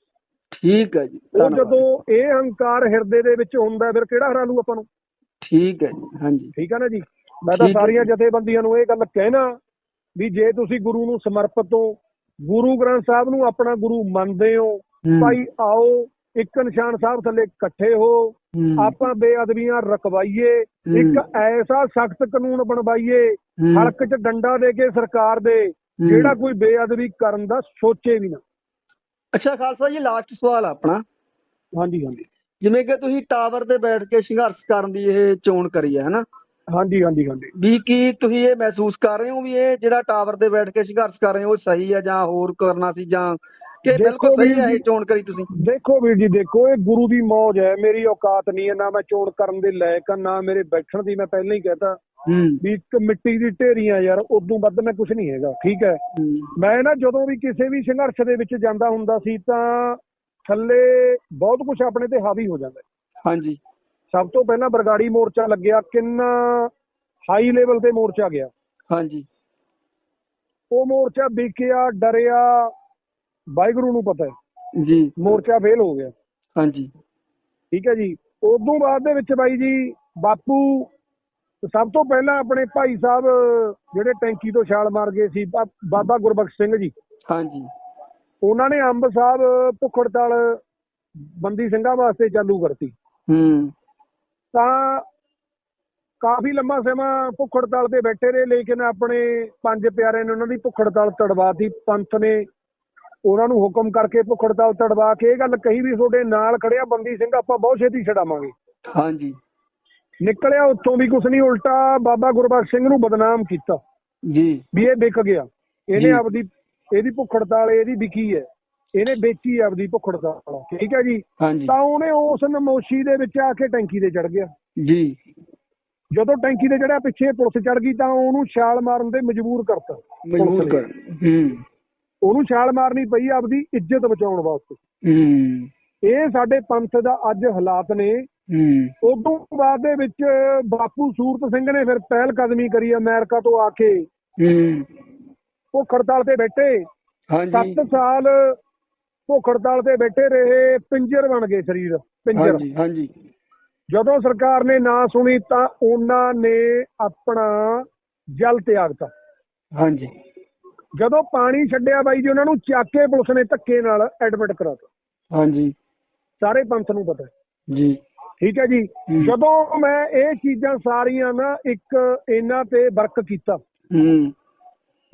ਠੀਕ ਹੈ ਜੀ ਉਹ। ਜਦੋਂ ਇਹ ਹੰਕਾਰ ਹਿਰਦੇ ਦੇ ਵਿੱਚ ਹੁੰਦਾ ਫਿਰ ਕਿਹੜਾ ਹਰਾ ਲੂ ਆਪਾਂ ਨੂੰ? ਠੀਕ ਹੈ ਜੀ ਹਾਂਜੀ। ਠੀਕ ਹੈ ਨਾ ਜੀ? ਮੈਂ ਤਾਂ ਸਾਰੀਆਂ। ਜਥੇਬੰਦੀਆਂ ਨੂੰ ਇਹ ਗੱਲ ਕਹਿਣਾ ਵੀ ਜੇ ਤੁਸੀਂ ਗੁਰੂ ਨੂੰ ਸਮਰਪਿਤ ਹੋ ਗੁਰੂ ਗ੍ਰੰਥ ਸਾਹਿਬ ਨੂੰ ਆਪਣਾ ਗੁਰੂ ਮੰਨਦੇ ਹੋ। ਭਾਈ ਆਓ ਇੱਕ ਨਿਸ਼ਾਨ ਸਾਹਿਬ ਥੱਲੇ ਇਕੱਠੇ ਹੋ। ਆਪਾਂ ਬੇਅਦਬੀਆਂ ਰਕਵਾਈਏ। ਇੱਕ ਐਸਾ ਸਖਤ ਕਾਨੂੰਨ ਬਣਵਾਈਏ। ਹਲਕ 'ਚ ਡੰਡਾ ਦੇ ਕੇ ਸਰਕਾਰ ਦੇ। ਜਿਹੜਾ ਕੋਈ ਬੇਅਦਬੀ ਕਰਨ ਦਾ ਸੋਚੇ ਵੀ ਨਾ ਅੱਛਾ ਖਾਲਸਾ ਜੀ ਲਾਸਟ ਸਵਾਲ ਆਪਣਾ ਹਾਂਜੀ ਹਾਂਜੀ ਜਿਵੇਂ ਕਿ ਤੁਸੀਂ ਟਾਵਰ ਤੇ ਬੈਠ ਕੇ ਸੰਘਰਸ਼ ਕਰਨ ਦੀ ਇਹ ਚੋਣ ਕਰੀ ਹੈ ਹਨਾ ਹਾਂਜੀ ਹਾਂਜੀ ਹਾਂਜੀ। ਵੀ ਕੀ ਤੁਸੀਂ ਇਹ ਮਹਿਸੂਸ ਕਰ ਰਹੇ ਹੋ ਵੀ ਇਹ ਜਿਹੜਾ ਟਾਵਰ ਤੇ ਬੈਠ ਕੇ ਸੰਘਰਸ਼ ਕਰ ਰਹੇ ਹੋ ਉਹ ਸਹੀ ਹੈ ਜਾਂ ਹੋਰ ਕਰਨਾ ਸੀ ਜਾਂ ਕਿ ਬਿਲਕੁਲ ਸਹੀ ਹੈ ਇਹ ਚੋਣ ਕਰੀ ਤੁਸੀਂ? ਦੇਖੋ ਵੀਰ ਜੀ ਦੇਖੋ ਇਹ ਗੁਰੂ ਦੀ ਮੌਜ ਹੈ ਮੇਰੀ ਔਕਾਤ ਨਹੀਂ ਹੈ ਨਾ ਮੈਂ ਚੋਣ ਕਰਨ ਦੇ ਲਾਇਕ ਹਾਂ ਨਾ ਮੇਰੇ ਬੈਠਣ ਦੀ ਮੈਂ ਪਹਿਲਾਂ ਹੀ ਕਹਤਾ ਵੀ ਇੱਕ ਮਿੱਟੀ ਦੀ ਢੇਰੀਆਂ ਯਾਰ ਉਦੋਂ ਵੱਧ ਮੈਂ ਕੁਝ ਨਹੀਂ ਹੈਗਾ ਠੀਕ ਹੈ? ਮੈਂ ਨਾ ਜਦੋਂ ਵੀ ਕਿਸੇ ਵੀ ਸੰਘਰਸ਼ ਦੇ ਵਿੱਚ ਜਾਂਦਾ ਹੁੰਦਾ ਸੀ ਤਾਂ ਥੱਲੇ ਬਹੁਤ ਕੁਝ ਆਪਣੇ ਤੇ ਹਾਵੀ ਹੋ ਜਾਂਦਾ। ਹਾਂਜੀ। ਸਭ ਤੋਂ ਪਹਿਲਾਂ ਬਰਗਾੜੀ ਮੋਰਚਾ ਲੱਗਿਆ ਕਿੰਨਾ ਹਾਈ ਲੈਵਲ ਤੇ ਮੋਰਚਾ ਗਿਆ। ਹਾਂਜੀ। ਉਹ ਮੋਰਚਾ ਵਿਕਿਆ ਡਰਿਆ ਵਾਹਿਗੁਰੂ ਨੂੰ ਪਤਾ ਹੈ। ਜੀ। ਮੋਰਚਾ ਫੇਲ ਹੋ ਗਿਆ। ਹਾਂਜੀ। ਠੀਕ ਹੈ ਜੀ। ਉਦੋਂ ਬਾਅਦ ਦੇ ਵਿੱਚ ਬਾਈ ਜੀ ਬਾਪੂ ਸਭ ਤੋਂ ਪਹਿਲਾਂ ਆਪਣੇ ਭਾਈ ਸਾਹਿਬ ਜਿਹੜੇ ਟੈਂਕੀ ਤੋਂ ਛਾਲ ਮਾਰ ਗਏ ਸੀ ਬਾਬਾ ਗੁਰਬਖਸ਼ ਸਿੰਘ ਜੀ। ਹਾਂਜੀ। ਉਹਨਾਂ ਨੇ ਅੰਬ ਸਾਹਿਬ ਭੁੱਖ ਹੜਤਾਲ ਬੰਦੀ ਸਿੰਘਾਂ ਵਾਸਤੇ ਚਾਲੂ ਕਰਤੀ। ਹੂੰ। ਤਾਂ ਕਾਫੀ ਲੰਮਾ ਸਮਾਂ ਭੁੱਖ ਹੜਤਾਲ ਤੇ ਬੈਠੇ ਰਹੇ ਲੇਕਿਨ ਆਪਣੇ ਪੰਜ ਪਿਆਰੇ ਨੇ ਉਹਨਾਂ ਦੀ ਭੁੱਖ ਹੜਤਾਲ ਤੜਵਾਤੀ ਪੰਥ ਨੇ ਉਹਨਾਂ ਨੂੰ ਹੁਕਮ ਕਰਕੇ ਭੁੱਖ ਹੜਤਾਲ ਤੜਵਾ ਕੇ ਇਹ ਗੱਲ ਕਹੀ ਵੀ ਤੁਹਾਡੇ ਨਾਲ ਖੜਿਆ ਬੰਦੀ ਸਿੰਘ ਆਪਾਂ ਬਹੁਤ ਛੇਤੀ ਛਡਾਵਾਂਗੇ। ਹਾਂਜੀ। ਨਿਕਲਿਆ ਉੱਥੋਂ ਵੀ ਕੁਛ ਨਹੀਂ ਉਲਟਾ ਬਾਬਾ ਗੁਰਬਖਸ਼ ਸਿੰਘ ਨੂੰ ਬਦਨਾਮ ਕੀਤਾ। ਜੀ। ਵੀ ਇਹ ਵਿਕ ਗਿਆ। ਇਹਨੇ ਆਪਦੀ ਇਹਦੀ ਭੁੱਖ ਹੜਤਾਲ ਇਹਦੀ ਵਿਕੀ ਹੈ। ਇਹਨੇ ਵੇਚੀ ਆਪਦੀ ਭੁੱਖ ਹੜਤਾਲ ਠੀਕ ਹੈ ਜੀ? ਹਾਂਜੀ। ਤਾਂ ਉਹਨੇ ਉਸ ਨਮੋਸ਼ੀ ਦੇ ਵਿੱਚ ਆ ਕੇ ਟੈਂਕੀ ਤੇ ਚੜ ਗਿਆ। ਜੀ। ਜਦੋਂ ਟੈਂਕੀ ਤੇ ਚੜਿਆ ਪਿੱਛੇ ਪੁਲਿਸ ਚੜ ਗਈ ਤਾਂ ਉਹਨੂੰ ਛਾਲ ਮਾਰਨ ਤੇ ਮਜਬੂਰ ਕਰਤਾ। ਮਜਬੂਰ ਕਰ। ਹੂੰ। ਉਹਨੂੰ ਛਾਲ ਮਾਰਨੀ ਪਈ ਆਪਦੀ ਇੱਜ਼ਤ ਬਚਾਉਣ ਵਾਸਤੇ। ਹੂੰ। ਇਹ ਸਾਡੇ ਪੰਥ ਦਾ ਅੱਜ ਹਾਲਾਤ ਨੇ। ਹੂੰ। ਉਦੋਂ ਬਾਅਦ ਦੇ ਵਿੱਚ ਬਾਪੂ ਸੂਰਤ ਸਿੰਘ ਨੇ ਫਿਰ ਪਹਿਲ ਕਦਮੀ ਕਰੀ ਅਮਰੀਕਾ ਤੋਂ ਆ ਕੇ। ਹੂੰ। ਭੁੱਖ ਹੜਤਾਲ ਤੇ ਬੈਠੇ। ਹਾਂਜੀ। 7 ਸਾਲ ਭੁੱਖ ਹੜਤਾਲ ਤੇ ਬੈਠੇ ਰਹੇ ਪਿੰਜਰ ਬਣ ਗਏ ਸਰੀਰ ਪਿੰਜਰ। ਹਾਂਜੀ ਹਾਂਜੀ। ਜਦੋਂ ਸਰਕਾਰ ਨੇ ਨਾ ਸੁਣੀ ਤਾਂ ਉਹਨਾਂ ਨੇ ਆਪਣਾ ਜਲ ਤਿਆਗਤਾ ਹਾਂਜੀ। ਜਦੋਂ ਪਾਣੀ ਛੱਡਿਆ ਬਾਈ ਜੀ ਉਹਨਾਂ ਨੂੰ ਚੱਕ ਕੇ ਪੁਲਿਸ ਨੇ ਧੱਕੇ ਨਾਲ ਐਡਮਿਟ ਕਰਾਤਾ ਹਾਂਜੀ। ਸਾਰੇ ਪੰਥ ਨੂੰ ਪਤਾ। ਜੀ। ਠੀਕ ਹੈ ਜੀ। ਜਦੋਂ ਮੈਂ ਇਹ ਚੀਜ਼ਾਂ ਸਾਰੀਆਂ ਨਾ ਇੱਕ ਇਹਨਾਂ ਤੇ ਵਰਕ ਕੀਤਾ ਹੂੰ।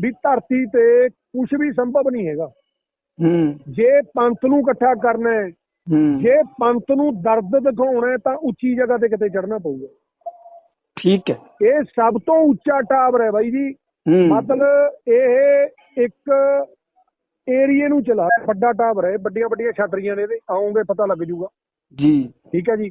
ਵੀ ਧਰਤੀ ਤੇ ਕੁਝ ਵੀ ਸੰਭਵ ਨਹੀਂ ਹੈਗਾ। ਜੇ ਪੰਥ ਨੂੰ ਇਕੱਠਾ ਕਰਨਾ ਹੈ ਹੂੰ। ਜੇ ਪੰਥ ਨੂੰ ਦਰਦ ਦਿਖਾਉਣਾ ਹੈ ਤਾਂ ਉੱਚੀ ਜਗ੍ਹਾ ਤੇ ਕਿਤੇ ਚੜਨਾ ਪਊਗਾ। ਠੀਕ ਹੈ। ਇਹ ਸਭ ਤੋਂ ਉੱਚਾ ਟਾਵਰ ਹੈ ਬਾਈ ਜੀ। ਮਤਲਬ ਇਹ ਇੱਕ ਏਰੀਏ ਨੂੰ ਚਲਾ ਵੱਡਾ ਟਾਵਰ ਹੈ ਵੱਡੀਆਂ ਵੱਡੀਆਂ ਛਤਰੀਆਂ ਨੇ ਇਹਦੇ ਆਉਂਗੇ ਪਤਾ ਲੱਗ ਜੂਗਾ। ਜੀ। ਠੀਕ ਹੈ ਜੀ।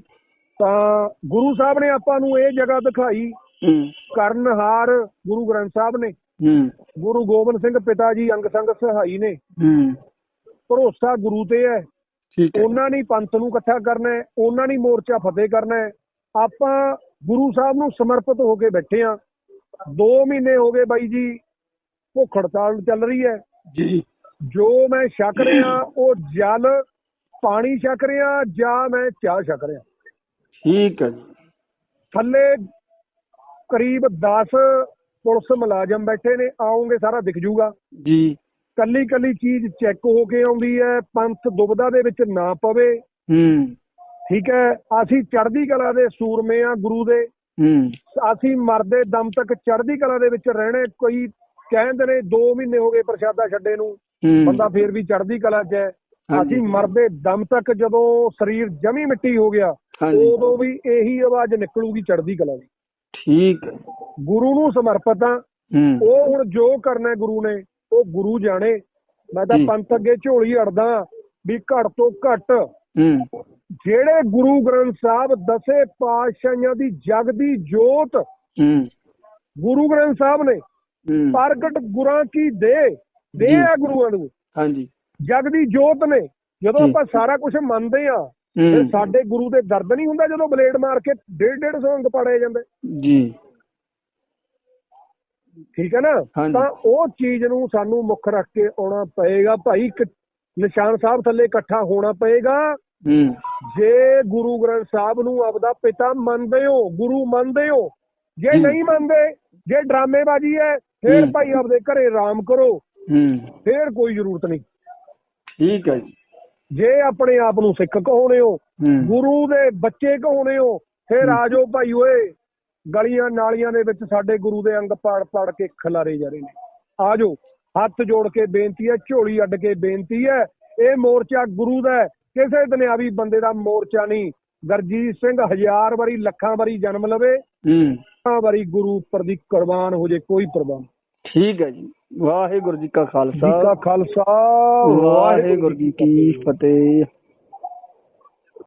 ਤਾਂ ਗੁਰੂ ਸਾਹਿਬ ਨੇ ਆਪਾਂ ਨੂੰ ਇਹ ਜਗ੍ਹਾ ਦਿਖਾਈ। ਹੂੰ। ਕਰਨਹਾਰ ਗੁਰੂ ਗ੍ਰੰਥ ਸਾਹਿਬ ਨੇ। ਹੂੰ। ਗੁਰੂ ਗੋਬਿੰਦ ਸਿੰਘ ਪਿਤਾ ਜੀ ਅੰਗ ਸੰਗ ਸਹਾਈ ਨੇ। ਹੂੰ। ਭਰੋਸਾ ਗੁਰੂ ਤੇ ਹੈ। ਠੀਕ ਹੈ। ਉਹਨਾਂ ਨੇ ਪੰਥ ਨੂੰ ਇਕੱਠਾ ਕਰਨਾ ਹੈ ਉਹਨਾਂ ਨੇ ਮੋਰਚਾ ਫਤਿਹ ਕਰਨਾ ਹੈ। ਆਪਾਂ ਗੁਰੂ ਸਾਹਿਬ ਨੂੰ ਸਮਰਪਿਤ ਹੋ ਕੇ ਬੈਠੇ ਆ 2 ਮਹੀਨੇ ਹੋ ਗਏ ਬਾਈ ਜੀ ਭੁੱਖ ਹੜਤਾਲ ਚੱਲ ਰਹੀ ਹੈ। ਜੀ। ਜੋ ਮੈਂ ਛਕ ਰਿਹਾ ਉਹ ਜਲ ਪਾਣੀ ਛਕ ਰਿਹਾ ਜਾਂ ਮੈਂ ਚਾਹ ਛਕ ਰਿਹਾ? ਠੀਕ ਹੈ ਜੀ। ਥੱਲੇ ਕਰੀਬ 10 ਪੁਲਿਸ ਮੁਲਾਜ਼ਮ ਬੈਠੇ ਨੇ ਆਉਂਗੇ ਸਾਰਾ ਦਿਖ ਜੂਗਾ। ਜੀ। ਕੱਲੀ ਕੱਲੀ ਚੀਜ਼ ਚੈੱਕ ਹੋ ਕੇ ਆਉਂਦੀ ਹੈ ਪੰਥ ਦੁਬਦਾ ਦੇ ਵਿੱਚ ਨਾ ਪਵੇ। ਹੂੰ। ਠੀਕ ਹੈ ਅਸੀਂ ਚੜ੍ਹਦੀ ਕਲਾ ਦੇ ਸੂਰਮੇ ਆ ਗੁਰੂ ਦੇ। ਹੂੰ। ਅਸੀਂ ਮਰਦੇ ਦਮ ਤੱਕ ਚੜ੍ਹਦੀ ਕਲਾ ਦੇ ਵਿੱਚ ਰਹਿਣੇ ਕੋਈ ਕਹਿੰਦੇ ਨੇ 2 ਮਹੀਨੇ ਹੋ ਗਏ ਪ੍ਰਸ਼ਾਦਾ ਛੱਡੇ ਨੂੰ। ਬੰਦਾ ਫੇਰ ਵੀ ਚੜ੍ਹਦੀ ਕਲਾ 'ਚ ਹੈ। ਅਸੀਂ ਮਰਦੇ ਦਮ ਤੱਕ ਜਦੋਂ ਸਰੀਰ ਜਮੀ ਮਿੱਟੀ ਹੋ ਗਿਆ ਉਦੋਂ ਵੀ ਇਹੀ ਆਵਾਜ਼ ਨਿਕਲੂਗੀ ਚੜ੍ਹਦੀ ਕਲਾ ਦੀ। ਠੀਕ। ਗੁਰੂ ਨੂੰ ਸਮਰਪਿਤ ਆ ਹੂੰ। ਉਹ ਹੁਣ ਜੋ ਕਰਨਾ ਗੁਰੂ ਨੇ ਉਹ ਗੁਰੂ ਜਾਣੇ। ਮੈਂ ਤਾਂ। ਪੰਥ ਅੱਗੇ ਝੋਲੀ ਅੜਦਾ ਵੀ ਘੱਟ ਤੋਂ ਘੱਟ ਜਿਹੜੇ ਗੁਰੂ ਗ੍ਰੰਥ ਸਾਹਿਬ ਦਸੇ ਪਾਤਸ਼ਾਹੀਆਂ ਦੀ ਜਗ ਦੀ ਜੋਤ ਗੁਰੂ ਗ੍ਰੰਥ ਸਾਹਿਬ ਨੇ ਪ੍ਰਗਟ ਗੁਰਾਂ ਕੀ ਦੇ ਦੇ। ਆ ਗੁਰੂਆਂ ਨੂੰ। ਹਾਂਜੀ। ਜਗ ਦੀ ਜੋਤ ਨੇ। ਜਦੋਂ। ਆਪਾਂ ਸਾਰਾ ਕੁਝ ਮੰਨਦੇ ਆ ਤੇ ਸਾਡੇ ਗੁਰੂ ਦੇ ਦਰਦ ਨਹੀਂ ਹੁੰਦਾ ਜਦੋਂ ਬਲੇਡ ਮਾਰ ਕੇ ਡੇਢ ਡੇਢ ਸੌ ਅੰਗ ਪਾੜੇ ਜਾਂਦੇ। ਜੀ। ਠੀਕ ਹੈ ਨਾ। ਤਾਂ ਉਹ ਚੀਜ਼ ਨੂੰ ਸਾਨੂੰ ਮੁੱਖ ਰੱਖ ਕੇ ਆਉਣਾ ਪਏਗਾ ਭਾਈ ਨਿਸ਼ਾਨ ਸਾਹਿਬ ਥੱਲੇ ਇਕੱਠਾ ਹੋਣਾ ਪਏਗਾ। ਹੂੰ। ਜੇ ਗੁਰੂ ਗ੍ਰੰਥ ਸਾਹਿਬ ਨੂੰ ਆਪਦਾ ਪਿਤਾ ਮੰਨਦੇ ਹੋ ਗੁਰੂ ਮੰਨਦੇ ਹੋ ਜੇ। ਨਹੀਂ ਮੰਨਦੇ ਜੇ ਡਰਾਮੇਬਾਜ਼ੀ ਹੈ ਫਿਰ। ਭਾਈ ਆਪਦੇ ਘਰੇ ਆਰਾਮ ਕਰੋ। ਹੂੰ। ਫਿਰ ਕੋਈ ਜ਼ਰੂਰਤ ਨਹੀਂ। ਠੀਕ ਹੈ ਜੀ। ਜੇ ਆਪਣੇ ਆਪ ਨੂੰ ਸਿੱਖ ਕਹਾਉਣੇ ਹੋ ਗੁਰੂ ਦੇ ਬੱਚੇ ਕਹਾਉਣੇ ਹੋ ਫਿਰ। ਆਜੋ ਭਾਈ ਓਏ। ਗਲੀਆਂ ਨਾਲੀਆਂ ਦੇ ਵਿੱਚ ਸਾਡੇ ਗੁਰੂ ਦੇ ਅੰਗ ਪਾੜ ਪਾੜ ਕੇ ਖਿਲਾਰੇ ਜਾ ਰਹੇ ਨੇ। ਆਜੋ ਹੱਥ ਜੋੜ ਕੇ ਬੇਨਤੀ ਹੈ ਝੋਲੀ ਅੱਡ ਕੇ ਬੇਨਤੀ ਹੈ ਇਹ ਮੋਰਚਾ ਗੁਰੂ ਦਾ ਕਿਸੇ ਦੁਨਿਆਵੀ ਬੰਦੇ ਦਾ ਮੋਰਚਾ ਨਹੀਂ। ਗਰਜੀਤ ਸਿੰਘ ਹਜ਼ਾਰ ਵਾਰੀ ਲੱਖਾਂ ਵਾਰੀ ਜਨਮ ਲਵੇ ਹੂੰ। ਵਾਰੀ ਗੁਰੂ ਉੱਪਰ ਦੀ ਕੁਰਬਾਨ ਹੋ ਜੇ ਕੋਈ ਪਰਵਾਹ ਠੀਕ ਹੈ ਜੀ। ਵਾਹਿਗੁਰੂ ਜੀ ਕਾ ਜੀ ਖਾਲਸਾ ਕਾ ਖਾਲਸਾ ਵਾਹਿਗੁਰੂ ਜੀ ਕੀ ਫਤਿਹ।